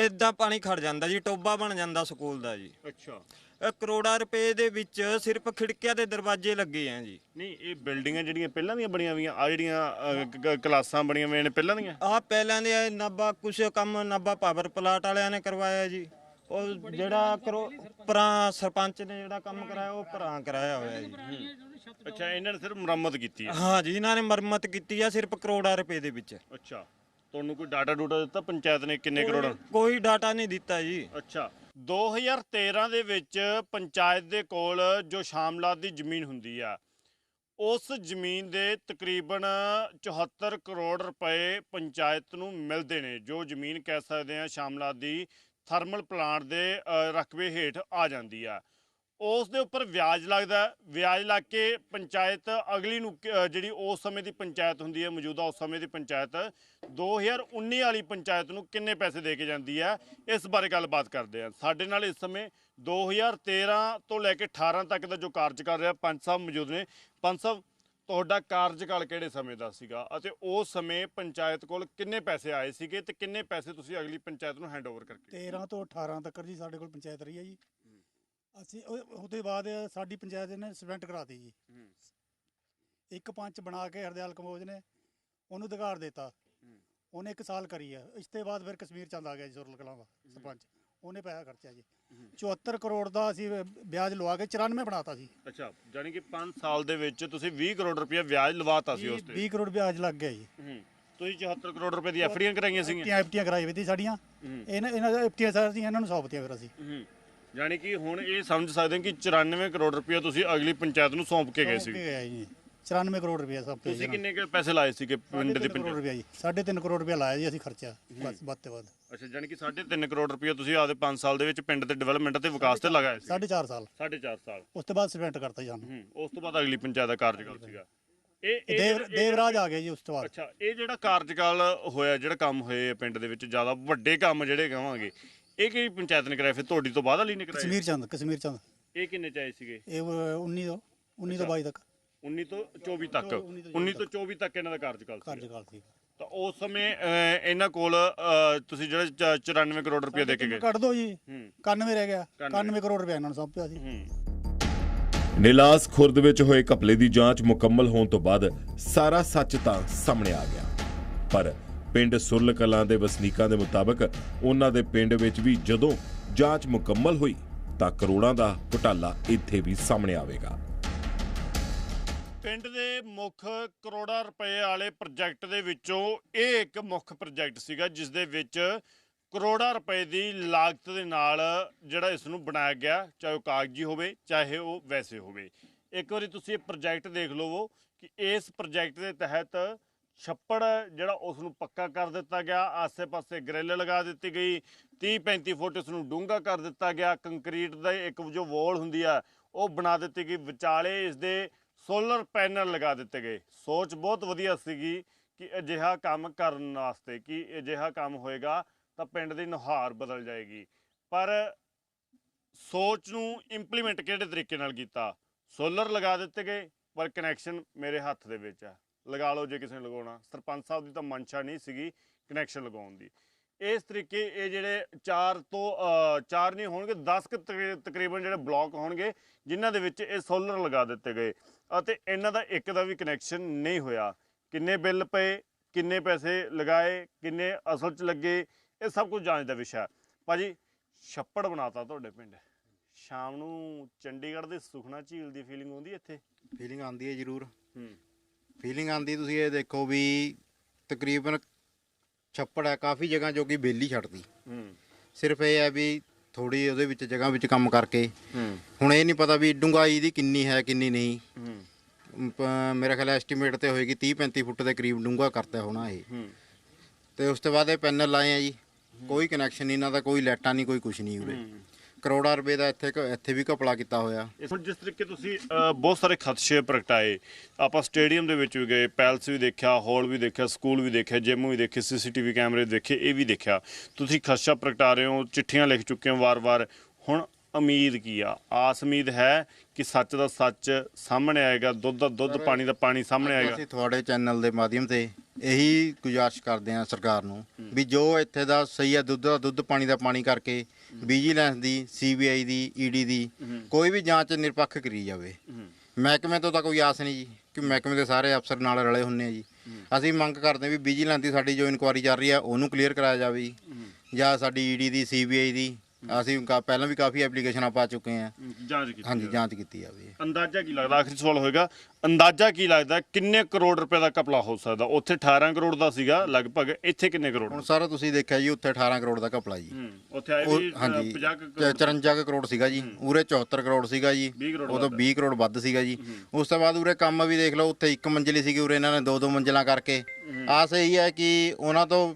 Speaker 7: ਇਦਾਂ ਪਾਣੀ ਖੜ ਜਾਂਦਾ ਜੀ ਟੋਬਾ ਬਣ ਜਾਂਦਾ ਸਕੂਲ ਦਾ ਜੀ।
Speaker 2: ਅੱਛਾ।
Speaker 7: ਇਹ ਕਰੋੜਾਂ ਰੁਪਏ ਦੇ ਵਿੱਚ ਸਿਰਫ ਖਿੜਕੀਆਂ ਦੇ ਦਰਵਾਜ਼ੇ ਲੱਗੇ ਆ ਜੀ।
Speaker 2: ਨਹੀਂ ਇਹ ਬਿਲਡਿੰਗਾਂ ਜਿਹੜੀਆਂ ਪਹਿਲਾਂ ਦੀਆਂ ਬਣੀਆਂ ਹੋਈਆਂ ਆ ਜਿਹੜੀਆਂ ਅ, ਕ- ਕ- ਕਲਾਸਾਂ ਬਣੀਆਂ ਹੋਈਆਂ ਨੇ ਪਹਿਲਾਂ ਦੀਆਂ?
Speaker 7: ਆਹ ਪਹਿਲਾਂ ਦੇ ਇਹ ਨਾਭਾ ਕੁਛ ਕੰਮ ਨਾਭਾ ਪਾਵਰ ਪਲਾਟ ਵਾਲਿਆਂ ਨੇ ਕਰਵਾਇਆ ਜੀ। ਉਹ ਜਿਹੜਾ ਕਰੋ ਪਰਾਂ ਸਰਪੰਚ। ਨੇ ਜਿਹੜਾ ਕੰਮ ਕਰਾਇਆ ਉਹ ਪਰਾਂ ਕਰਾਇਆ ਹੋਇਆ ਜੀ।
Speaker 2: ਅੱਛਾ ਇਹਨਾਂ ਨੇ ਸਿਰਫ ਮੁਰੰਮਤ ਕੀਤੀ ਹੈ?
Speaker 7: ਹਾਂ ਜੀ ਇਹਨਾਂ ਨੇ ਮਰਮਤ ਕੀਤੀ ਆ ਸਿਰਫ ਕਰੋੜਾਂ ਰੁਪਏ ਦੇ ਵਿੱਚ।
Speaker 2: ਅੱਛਾ ਤੁਹਾਨੂੰ ਕੋਈ ਡਾਟਾ ਡੂਟਾ ਦਿੱਤਾ? ਪੰਚਾਇਤ ਨੇ ਕਿੰਨੇ ਕਰੋੜ?
Speaker 7: ਕੋਈ ਡਾਟਾ ਨਹੀਂ ਦਿੱਤਾ ਜੀ।
Speaker 2: ਅੱਛਾ 2013 ਦੇ ਵਿੱਚ ਪੰਚਾਇਤ ਦੇ ਕੋਲ ਜੋ ਸ਼ਾਮਲਾਤ ਦੀ ਜ਼ਮੀਨ ਹੁੰਦੀ ਆ ਉਸ ਜ਼ਮੀਨ ਦੇ ਤਕਰੀਬਨ 74 ਕਰੋੜ ਰੁਪਏ ਪੰਚਾਇਤ ਨੂੰ ਮਿਲਦੇ ਨੇ ਜੋ ਜ਼ਮੀਨ ਕਹਿ ਸਕਦੇ ਆ ਸ਼ਾਮਲਾਤ ਦੀ ਥਰਮਲ ਪਲਾਂਟ ਦੇ ਰਕਬੇ ਹੇਠ ਆ ਜਾਂਦੀ ਆ। ਉਸ ਦੇ ਉੱਪਰ ਵਿਆਜ ਲੱਗਦਾ ਵਿਆਜ ਲੱਗ ਕੇ ਪੰਚਾਇਤ ਅਗਲੀ ਨੂੰ ਜਿਹੜੀ ਉਸ ਸਮੇਂ ਦੀ ਪੰਚਾਇਤ ਹੁੰਦੀ ਹੈ, ਮੌਜੂਦਾ ਉਸ ਸਮੇਂ ਦੀ ਪੰਚਾਇਤ 2019 ਵਾਲੀ ਪੰਚਾਇਤ ਨੂੰ ਕਿੰਨੇ ਪੈਸੇ ਦੇ ਕੇ ਜਾਂਦੀ ਹੈ? ਇਸ ਬਾਰੇ ਗੱਲਬਾਤ ਕਰਦੇ ਹਾਂ। ਸਾਡੇ ਨਾਲ ਇਸ ਸਮੇਂ 2013 ਤੋਂ ਲੈ ਕੇ 18 ਤੱਕ ਦਾ ਜੋ ਕਾਰਜਕਾਲ ਰਿਹਾ, ਪੰਜ ਸਾਹਿਬ ਮੌਜੂਦ ਨੇ। ਪੰਜ ਸਾਹਿਬ ਤੁਹਾਡਾ ਕਾਰਜਕਾਲ ਕਿਹੜੇ ਸਮੇਂ ਦਾ ਸੀਗਾ? ਅਤੇ ਉਸ ਸਮੇਂ ਪੰਚਾਇਤ ਕੋਲ ਕਿੰਨੇ ਪੈਸੇ ਆਏ ਸੀਗੇ ਤੇ ਕਿੰਨੇ ਪੈਸੇ ਤੁਸੀਂ ਅਗਲੀ ਪੰਚਾਇਤ ਨੂੰ ਹੈਂਡਓਵਰ ਕਰਕੇ
Speaker 8: 13 ਤੋਂ 18 ਤੱਕ ਜੀ ਸਾਡੇ ਕੋਲ ਪੰਚਾਇਤ ਰਹੀ ਹੈ ਜੀ। ਅਸੀਂ ਉਹ- ਉਹਦੇ ਬਾਅਦ ਸਾਡੀ ਪੰਚਾਇਤ ਨੇ ਸਸਪੈਂਡ ਕਰਾਤੀ ਜੀ। ਇੱਕ ਪੰਚ ਬਣਾ ਕੇ ਹਰਦਿਆਲ ਕੰਬੋਜ ਨੇ ਉਹਨੂੰ ਅਧਿਕਾਰ ਦਿੱਤਾ। ਉਹਨੇ ਇੱਕ ਸਾਲ ਕਰੀ ਹੈ। ਇਸ ਤੋਂ ਬਾਅਦ ਫਿਰ ਕਸ਼ਮੀਰ ਚੰਦ ਆ ਗਿਆ ਜੀ ਸੁਰਲ ਕਲਾਂ ਦਾ ਸਰਪੰਚ। ਉਹਨੇ ਪੈਸਾ ਖਰਚਿਆ ਜੀ। 74 ਕਰੋੜ ਦਾ ਅਸੀਂ ਵਿਆਜ ਲਵਾ ਕੇ 94 ਬਣਾਤਾ ਸੀ।
Speaker 2: ਅੱਛਾ ਯਾਨੀ ਕਿ 5 ਸਾਲ ਦੇ ਵਿੱਚ ਤੁਸੀਂ 20 ਕਰੋੜ ਰੁਪਏ ਵਿਆਜ ਲਵਾਤਾ ਸੀ ਉਸ ਤੇ।
Speaker 8: 20 ਕਰੋੜ ਵਿਆਜ ਲੱਗ ਗਿਆ ਜੀ।
Speaker 2: ਹੂੰ। ਤੁਸੀਂ 74 ਕਰੋੜ ਰੁਪਏ ਦੀ ਐਫਡੀਆਂ ਕਰਾਈਆਂ ਸੀਗੀਆਂ?
Speaker 8: ਐਫਟੀਆਂ ਐਫਟੀਆਂ ਕਰਾਈ ਵੀ ਤੀ ਸਾਡੀਆਂ। ਇਹਨਾਂ ਇਹਨਾਂ ਐਫਟੀਆਂ ਸਾਰੀਆਂ ਇਹਨਾਂ ਨੂੰ ਸੌਂਪਤੀਆਂ ਫਿਰ ਅਸੀਂ।
Speaker 2: ਹੂੰ ਯਾਨੀ ਕਿ ਹੁਣ ਇਹ ਸਮਝ ਸਕਦੇ ਹਾਂ ਕਿ 94 ਕਰੋੜ ਰੁਪਏ ਤੁਸੀਂ ਅਗਲੀ ਪੰਚਾਇਤ ਨੂੰ ਸੌਂਪ ਕੇ ਗਏ
Speaker 8: ਸੌਂਪ
Speaker 2: ਸੀ
Speaker 8: ਕੇ ਗਏ ਜੀ। 94 ਕਰੋੜ ਰੁਪਏ ਸਭ ਤੋਂ
Speaker 2: ਤੁਸੀਂ ਕਿੰਨੇ ਕੁ ਪੈਸੇ ਲਾਏ ਸੀਗੇ ਪਿੰਡ ਦੀ
Speaker 8: ਕਰੋੜ
Speaker 2: ਪੰਚਾਇਤ
Speaker 8: ਰੁਪਏ ਜੀ 3.5 ਕਰੋੜ ਰੁਪਏ ਲਾਇਆ ਜੀ ਅਸੀਂ ਖਰਚਾ ਬਸ ਵੱਧ ਤੋਂ ਵੱਧ।
Speaker 2: ਅੱਛਾ ਯਾਨੀ ਕਿ 3.5 ਕਰੋੜ ਰੁਪਏ ਤੁਸੀਂ ਆਪਦੇ 5 ਸਾਲ ਦੇ ਵਿੱਚ ਪਿੰਡ ਦੇ ਡਿਵੈਲਪਮੈਂਟ ਤੇ ਵਿਕਾਸ ਤੇ ਲਗਾਏ ਸੀ।
Speaker 8: 4.5 ਸਾਲ।
Speaker 2: 4.5 ਸਾਲ।
Speaker 8: ਉਸ ਤੋਂ ਬਾਅਦ ਸਸਪੈਂਡ ਕਰਤਾ ਜੀ ਸਾਨੂੰ।
Speaker 2: ਹੂੰ ਉਸ ਤੋਂ ਬਾਅਦ ਅਗਲੀ ਪੰਚਾਇਤ ਦਾ ਕਾਰਜਕਾਲ ਸੀਗਾ। ਇਹ
Speaker 8: ਦੇਵ ਦੇਵਰਾਜ ਆ ਗਿਆ ਜੀ ਉਸ ਤੋਂ ਬਾਅਦ।
Speaker 2: ਅੱਛਾ ਇਹ ਜਿਹੜਾ ਕਾਰਜਕਾਲ ਹੋਇਆ ਜਿਹੜਾ ਕੰਮ ਹੋਏ ਆ ਪਿੰਡ ਦੇ ਵਿੱਚ ਜ਼ਿਆਦਾ ਵੱਡੇ ਕੰਮ ਜਿਹੜੇ ਕਹਾਂਗੇ ਇਹ ਕਿਹੜੀ ਪੰਚਾਇਤ ਨੇ ਕਰਾਇਆ ਫਿਰ ਤੁਹਾਡੀ ਤੋਂ ਬਾਅਦ ਵਾਲੀ ਨੇ ਕਰਾਇਆ
Speaker 8: ਕਸ਼ਮੀਰ ਚੰਦ ਕਸ਼ਮੀਰ ਚੰਦ।
Speaker 2: ਇਹ ਕਿੰਨੇ ਚਾਹੇ ਸੀਗੇ?
Speaker 8: ਇਹ ਉਹ 19 ਤੋਂ 19 ਤੋਂ 22 ਤੱਕ।
Speaker 2: 19 ਤੋਂ 24 ਤੱਕ। 19 ਤੋਂ 24 ਤੱਕ। ਇਹਨਾਂ ਦਾ ਕਾਰਜਕਾਲ ਸੀ।
Speaker 8: ਕਾਰਜਕਾਲ ਸੀ।
Speaker 2: ਤਾਂ ਉਸ ਸਮੇਂ ਅਹ, ਇਹਨਾਂ ਕੋਲ ਅਹ, ਤੁਸੀਂ ਜਿਹੜੇ ਚ- 94 ਕਰੋੜ ਰੁਪਏ ਦੇ ਕੇ ਗਏ।
Speaker 8: ਕੱਢ ਦੋ ਜੀ।
Speaker 2: ਹੂੰ।
Speaker 8: 91 ਰਹਿ ਗਿਆ।
Speaker 2: 91
Speaker 8: 91 ਕਰੋੜ ਰੁਪਏ ਇਹਨਾਂ ਨੂੰ ਸੌਂਪਿਆ ਸੀ।
Speaker 2: ਹੂੰ।
Speaker 1: ਨਿਲਾਸ ਖੁਰਦ ਵਿੱਚ ਹੋਏ ਘਪਲੇ ਦੀ ਜਾਂਚ ਮੁਕੰਮਲ ਹੋਣ ਤੋਂ ਬਾਅਦ ਸਾਰਾ ਸੱਚ ਤਾਂ ਸਾਹਮਣੇ ਆ ਗਿਆ। ਪਰ ਪਿੰਡ ਸੁਰਲ ਕਲਾਂ ਦੇ ਵਸਨੀਕਾਂ ਦੇ ਮੁਤਾਬਕ ਉਹਨਾਂ ਦੇ ਪਿੰਡ ਵਿੱਚ ਵੀ ਜਦੋਂ ਜਾਂਚ ਮੁਕੰਮਲ ਹੋਈ ਤਾਂ ਕਰੋੜਾਂ ਦਾ ਘੁਟਾਲਾ ਇੱਥੇ ਵੀ ਸਾਹਮਣੇ ਆਵੇਗਾ।
Speaker 2: ਪਿੰਡ ਦੇ ਮੁੱਖ ਕਰੋੜਾਂ ਰੁਪਏ ਵਾਲੇ ਪ੍ਰੋਜੈਕਟ ਦੇ ਵਿੱਚੋਂ ਇਹ ਇੱਕ ਮੁੱਖ ਪ੍ਰੋਜੈਕਟ ਸੀਗਾ ਜਿਸ ਦੇ ਵਿੱਚ ਕਰੋੜਾਂ ਰੁਪਏ ਦੀ ਲਾਗਤ ਦੇ ਨਾਲ ਜਿਹੜਾ ਇਸ ਨੂੰ ਬਣਾਇਆ ਗਿਆ, ਚਾਹੇ ਉਹ ਕਾਗਜ਼ੀ ਹੋਵੇ, ਚਾਹੇ ਉਹ ਵੈਸੇ ਹੋਵੇ। ਇੱਕ ਵਾਰੀ ਤੁਸੀਂ ਇਹ ਪ੍ਰੋਜੈਕਟ ਦੇਖ ਲਵੋ ਕਿ ਇਸ ਪ੍ਰੋਜੈਕਟ ਦੇ ਤਹਿਤ ਛੱਪੜ ਜਿਹੜਾ ਉਸ ਨੂੰ ਪੱਕਾ ਕਰ ਦਿੱਤਾ ਗਿਆ, ਆਸੇ-ਪਾਸੇ ਗ੍ਰਿਲ ਲਗਾ ਦਿੱਤੀ ਗਈ 30-35 ਫੁੱਟ ਇਸ ਨੂੰ ਡੂੰਘਾ ਕਰ ਦਿੱਤਾ ਗਿਆ, ਕੰਕਰੀਟ ਦਾ ਇੱਕ ਜੋ ਵੋਲ ਹੁੰਦੀ ਆ, ਉਹ ਬਣਾ ਦਿੱਤੀ ਗਈ। ਵਿਚਾਲੇ ਇਸ ਦੇ ਸੋਲਰ ਪੈਨਲ ਲਗਾ ਦਿੱਤੇ ਗਏ। ਸੋਚ ਬਹੁਤ ਵਧੀਆ ਸੀਗੀ ਕਿ ਅਜਿਹਾ ਕੰਮ ਕਰਨ ਵਾਸਤੇ, ਕਿ ਅਜਿਹਾ ਕੰਮ ਹੋਏਗਾ ਤਾਂ ਪਿੰਡ ਦੀ ਨੁਹਾਰ ਬਦਲ ਜਾਏਗੀ। ਪਰ ਸੋਚ ਨੂੰ ਇੰਪਲੀਮੈਂਟ ਕਿਹੜੇ ਤਰੀਕੇ ਨਾਲ ਕੀਤਾ? ਸੋਲਰ ਲਗਾ ਦਿੱਤੇ ਗਏ, ਪਰ ਕਨੈਕਸ਼ਨ ਮੇਰੇ ਹੱਥ ਦੇ ਵਿੱਚ ਆ। ਲਗਾ ਲਓ ਜੇ ਕਿਸੇ ਨੇ ਲਗਾਉਣਾ। ਸਰਪੰਚ ਸਾਹਿਬ ਦੀ ਤਾਂ ਮਨਸ਼ਾ ਨਹੀਂ ਸੀਗੀ ਕਨੈਕਸ਼ਨ ਲਗਾਉਣ ਦੀ। ਇਸ ਤਰੀਕੇ ਇਹ ਜਿਹੜੇ 4 ਤੋਂ 4 ਨਹੀਂ ਹੋਣਗੇ 10 ਕੁ ਤਕਰੀ- ਤਕਰੀਬਨ ਜਿਹੜੇ ਬਲਾਕ ਹੋਣਗੇ, ਜਿਨ੍ਹਾਂ ਦੇ ਵਿੱਚ ਇਹ ਸੋਲਰ ਲਗਾ ਦਿੱਤੇ ਗਏ। ਅਤੇ ਇਹਨਾਂ ਦਾ ਇੱਕ ਦਾ ਵੀ ਕਨੈਕਸ਼ਨ ਨਹੀਂ ਹੋਇਆ। ਕਿੰਨੇ ਬਿੱਲ ਪਏ ਕਿੰਨੇ ਪੈਸੇ ਲਗਾਏ ਕਿੰਨੇ ਅਸਲ 'ਚ ਲੱਗੇ ਇਹ ਸਭ ਕੁਝ ਜਾਂਚ ਦਾ ਵਿਸ਼ਾ ਹੈ। ਭਾਜੀ ਛੱਪੜ ਬਣਾਤਾ ਤੁਹਾਡੇ ਪਿੰਡ। ਸ਼ਾਮ ਨੂੰ ਚੰਡੀਗੜ੍ਹ ਦੇ ਸੁਖਨਾ ਝੀਲ ਦੀ ਫੀਲਿੰਗ ਆਉਂਦੀ ਇੱਥੇ?
Speaker 3: ਫੀਲਿੰਗ ਆਉਂਦੀ ਹੈ ਜ਼ਰੂਰ।
Speaker 2: ਹੂੰ।
Speaker 3: ਫੀਲਿੰਗ ਆਉਂਦੀ ਤੁਸੀਂ ਇਹ ਦੇਖੋ ਵੀ ਤਕਰੀਬਨ ਛੱਪੜ ਹੈ ਕਾਫੀ ਜਗ੍ਹਾ ਜੋ ਕਿ ਬੇਲੀ ਛੱਡਦੀ।
Speaker 2: ਹੂੰ।
Speaker 3: ਸਿਰਫ ਇਹ ਹੈ ਵੀ ਥੋੜੀ ਉਹਦੇ ਵਿੱਚ ਜਗ੍ਹਾ ਵਿੱਚ ਕੰਮ ਕਰਕੇ। ਹੁਣ ਇਹ ਨਹੀਂ ਪਤਾ ਵੀ ਡੂੰਘਾਈ ਦੀ ਕਿੰਨੀ ਹੈ ਕਿੰਨੀ ਨਹੀਂ। ਮੇਰਾ ਖਿਆਲ ਐਸਟੀਮੇਟ ਤੇ ਹੋਏਗੀ 30 35 ਫੁੱਟ ਦੇ ਕਰੀਬ ਡੂੰਘਾ ਕਰਤਾ ਹੋਣਾ ਇਹ। ਤੇ ਉਸ ਤੋਂ ਬਾਅਦ ਇਹ ਪੈਨਲ ਲਾਏ ਆ ਜੀ। ਕੋਈ ਕਨੈਕਸ਼ਨ ਨਹੀਂ ਇਹਨਾਂ ਦਾ ਕੋਈ ਲਾਈਟਾਂ ਨਹੀਂ ਕੋਈ ਕੁਝ ਨਹੀਂ ਉਰੇ। ਕਰੋੜਾਂ ਰੁਪਏ ਦਾ ਇੱਥੇ ਕ- ਇੱਥੇ ਵੀ ਘਪਲਾ ਕੀਤਾ ਹੋਇਆ।
Speaker 2: ਇਸ ਹੁਣ ਜਿਸ ਤਰੀਕੇ ਤੁਸੀਂ ਅ, ਬਹੁਤ ਸਾਰੇ ਖਦਸ਼ੇ ਪ੍ਰਗਟਾਏ। ਆਪਾਂ ਸਟੇਡੀਅਮ ਦੇ ਵਿੱਚ ਵੀ ਗਏ ਪੈਲਸ ਵੀ ਦੇਖਿਆ ਹਾਲ ਵੀ ਦੇਖਿਆ ਸਕੂਲ ਵੀ ਦੇਖਿਆ ਜਿਮ ਵੀ ਦੇਖੇ ਸੀਸੀਟੀਵੀ ਕੈਮਰੇ ਦੇਖੇ ਇਹ ਵੀ ਦੇਖਿਆ। ਤੁਸੀਂ ਖਦਸ਼ਾ ਪ੍ਰਗਟਾ ਰਹੇ ਹੋ ਚਿੱਠੀਆਂ ਲਿਖ ਚੁੱਕੇ ਹੋ ਵਾਰ-ਵਾਰ। ਹੁਣ ਉਮੀਦ ਕੀ ਆ? ਆਸ ਉਮੀਦ ਹੈ ਕਿ ਸੱਚ ਦਾ ਸੱਚ ਸਾਹਮਣੇ ਆਏਗਾ ਦੁੱਧ ਦਾ ਦੁੱਧ ਪਾਣੀ ਦਾ ਪਾਣੀ ਸਾਹਮਣੇ ਆਏਗਾ।
Speaker 3: ਅਸੀਂ ਤੁਹਾਡੇ ਚੈਨਲ ਦੇ ਮਾਧਿਅਮ ਤੇ ਇਹੀ ਗੁਜ਼ਾਰਿਸ਼ ਕਰਦੇ ਹਾਂ ਸਰਕਾਰ ਨੂੰ ਵੀ ਜੋ ਇੱਥੇ ਦਾ ਸਹੀ ਹੈ ਦੁੱਧ ਦਾ ਦੁੱਧ ਪਾਣੀ ਦਾ ਪਾਣੀ ਕਰਕੇ ਵਿਜੀਲੈਂਸ ਦੀ ਸੀਬੀਆਈ ਦੀ ਈਡੀ ਦੀ ਕੋਈ ਵੀ ਜਾਂਚ ਨਿਰਪੱਖ ਕਰੀ ਜਾਵੇ। ਮਹਿਕਮੇ ਤੋਂ ਤਾਂ ਕੋਈ ਆਸ ਨਹੀਂ ਜੀ ਕਿ ਮਹਿਕਮੇ ਦੇ ਸਾਰੇ ਅਫਸਰ ਨਾਲ ਰਲੇ ਹੁੰਨੇ ਆ ਜੀ। ਅਸੀਂ ਮੰਗ ਕਰਦੇ ਵੀ ਵਿਜੀਲੈਂਸ ਦੀ ਸਾਡੀ ਜੋ ਇਨਕੁਆਰੀ ਚੱਲ ਰਹੀ ਹੈ ਉਹਨੂੰ ਕਲੀਅਰ ਕਰਾਇਆ ਜਾਵੇ ਜੀ। ਜਾਂ ਸਾਡੀ ਈਡੀ ਦੀ ਸੀਬੀਆਈ ਦੀ ਅਸੀਂ ਕਾ- ਪਹਿਲਾਂ ਵੀ ਕਾਫੀ ਐਪਲੀਕੇਸ਼ਨਾਂ ਪਾ ਚੁੱਕੇ ਹਾਂ।
Speaker 2: ਜਾਂਚ ਕੀਤੀ
Speaker 3: ਹਾਂਜੀ। ਜਾਂਚ ਕੀਤੀ ਜਾਵੇ
Speaker 2: ਅੰਦਾਜ਼ਾ ਕੀ ਲੱਗਦਾ? ਆਖਰੀ ਸਵਾਲ ਹੋਏਗਾ। ਅੰਦਾਜ਼ਾ ਕੀ ਲੱਗਦਾ? ਕਿੰਨੇ ਕਰੋੜ ਰੁਪਏ ਦਾ ਘਪਲਾ ਹੋ ਸਕਦਾ? ਉੱਥੇ 18 ਕਰੋੜ ਦਾ ਸੀਗਾ ਲਗਭਗ। ਇੱਥੇ ਕਿੰਨੇ ਕਰੋੜ?
Speaker 3: ਹੁਣ ਸਾਰਾ ਤੁਸੀਂ ਦੇਖਿਆ ਜੀ ਉੱਥੇ 18 ਕਰੋੜ ਦਾ ਘਪਲਾ ਜੀ।
Speaker 2: ਹੂੰ ਉੱਥੇ ਆਏ
Speaker 3: ਉਹ
Speaker 2: ਵੀ ਅ,
Speaker 3: ਹਾਂਜੀ।
Speaker 2: 50 ਕੁ
Speaker 3: ਚ-
Speaker 2: ਕਰੋੜ।
Speaker 3: 54 ਕੁ ਕਰੋੜ ਸੀਗਾ ਜੀ। ਉਰੇ 74 ਕਰੋੜ ਸੀਗਾ ਜੀ।
Speaker 2: 20 ਕਰੋੜ
Speaker 3: ਉਦੋਂ
Speaker 2: ਵੱਧ।
Speaker 3: 20 ਕਰੋੜ ਵੱਧ ਸੀਗਾ ਜੀ। ਉਸ ਤੋਂ ਬਾਅਦ ਉਰੇ ਕੰਮ ਵੀ ਦੇਖ ਲਓ ਉੱਥੇ ਇੱਕ ਮੰਜ਼ਲੀ ਸੀਗੀ ਉਰੇ ਇਹਨਾਂ ਨੇ ਦੋ ਦੋ ਮੰਜ਼ਲਾਂ ਕਰਕੇ। ਆਸ ਇਹੀ ਹੈ ਕਿ ਉਹਨਾਂ ਤੋਂ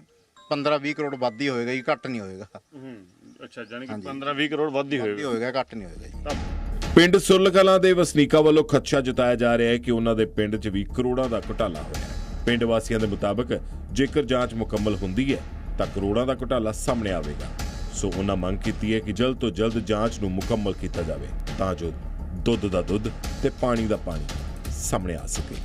Speaker 3: 15 20 ਕਰੋੜ ਵੱਧ ਹੀ ਹੋਏਗਾ ਜੀ ਘੱਟ ਨਹੀਂ ਹੋਏਗਾ।
Speaker 2: ਹੂੰ। ਅੱਛਾ ਜਾਨੀ ਕਿ 15 20 ਕਰੋੜ ਵੱਧ ਹੀ
Speaker 3: ਵੱਧ ਹੀ
Speaker 2: ਹੋਏਗਾ
Speaker 3: ਹੋਏਗਾ ਘੱਟ ਨਹੀਂ ਹੋਏਗਾ ਜੀ।
Speaker 1: ਪਿੰਡ ਸੁਰਲ ਕਲਾਂ ਦੇ ਵਸਨੀਕਾਂ ਵੱਲੋਂ ਖਦਸ਼ਾ ਜਤਾਇਆ ਜਾ ਰਿਹਾ ਹੈ ਕਿ ਉਹਨਾਂ ਦੇ ਪਿੰਡ 'ਚ ਵੀ ਕਰੋੜਾਂ ਦਾ ਘੁਟਾਲਾ ਹੋਇਆ ਹੈ। ਪਿੰਡ ਵਾਸੀਆਂ ਦੇ ਮੁਤਾਬਕ ਜੇਕਰ ਜਾਂਚ ਮੁਕੰਮਲ ਹੁੰਦੀ ਹੈ ਤਾਂ ਕਰੋੜਾਂ ਦਾ ਘੁਟਾਲਾ ਸਾਹਮਣੇ ਆਵੇਗਾ। ਸੋ ਉਹਨਾਂ ਮੰਗ ਕੀਤੀ ਹੈ ਕਿ ਜਲਦ ਤੋਂ ਜਲਦ ਜਾਂਚ ਨੂੰ ਮੁਕੰਮਲ ਕੀਤਾ ਜਾਵੇ ਤਾਂ ਜੋ ਦੁੱਧ ਦਾ ਦੁੱਧ ਤੇ ਪਾਣੀ ਦਾ ਪਾਣੀ ਸਾਹਮਣੇ ਆ ਸਕੇ।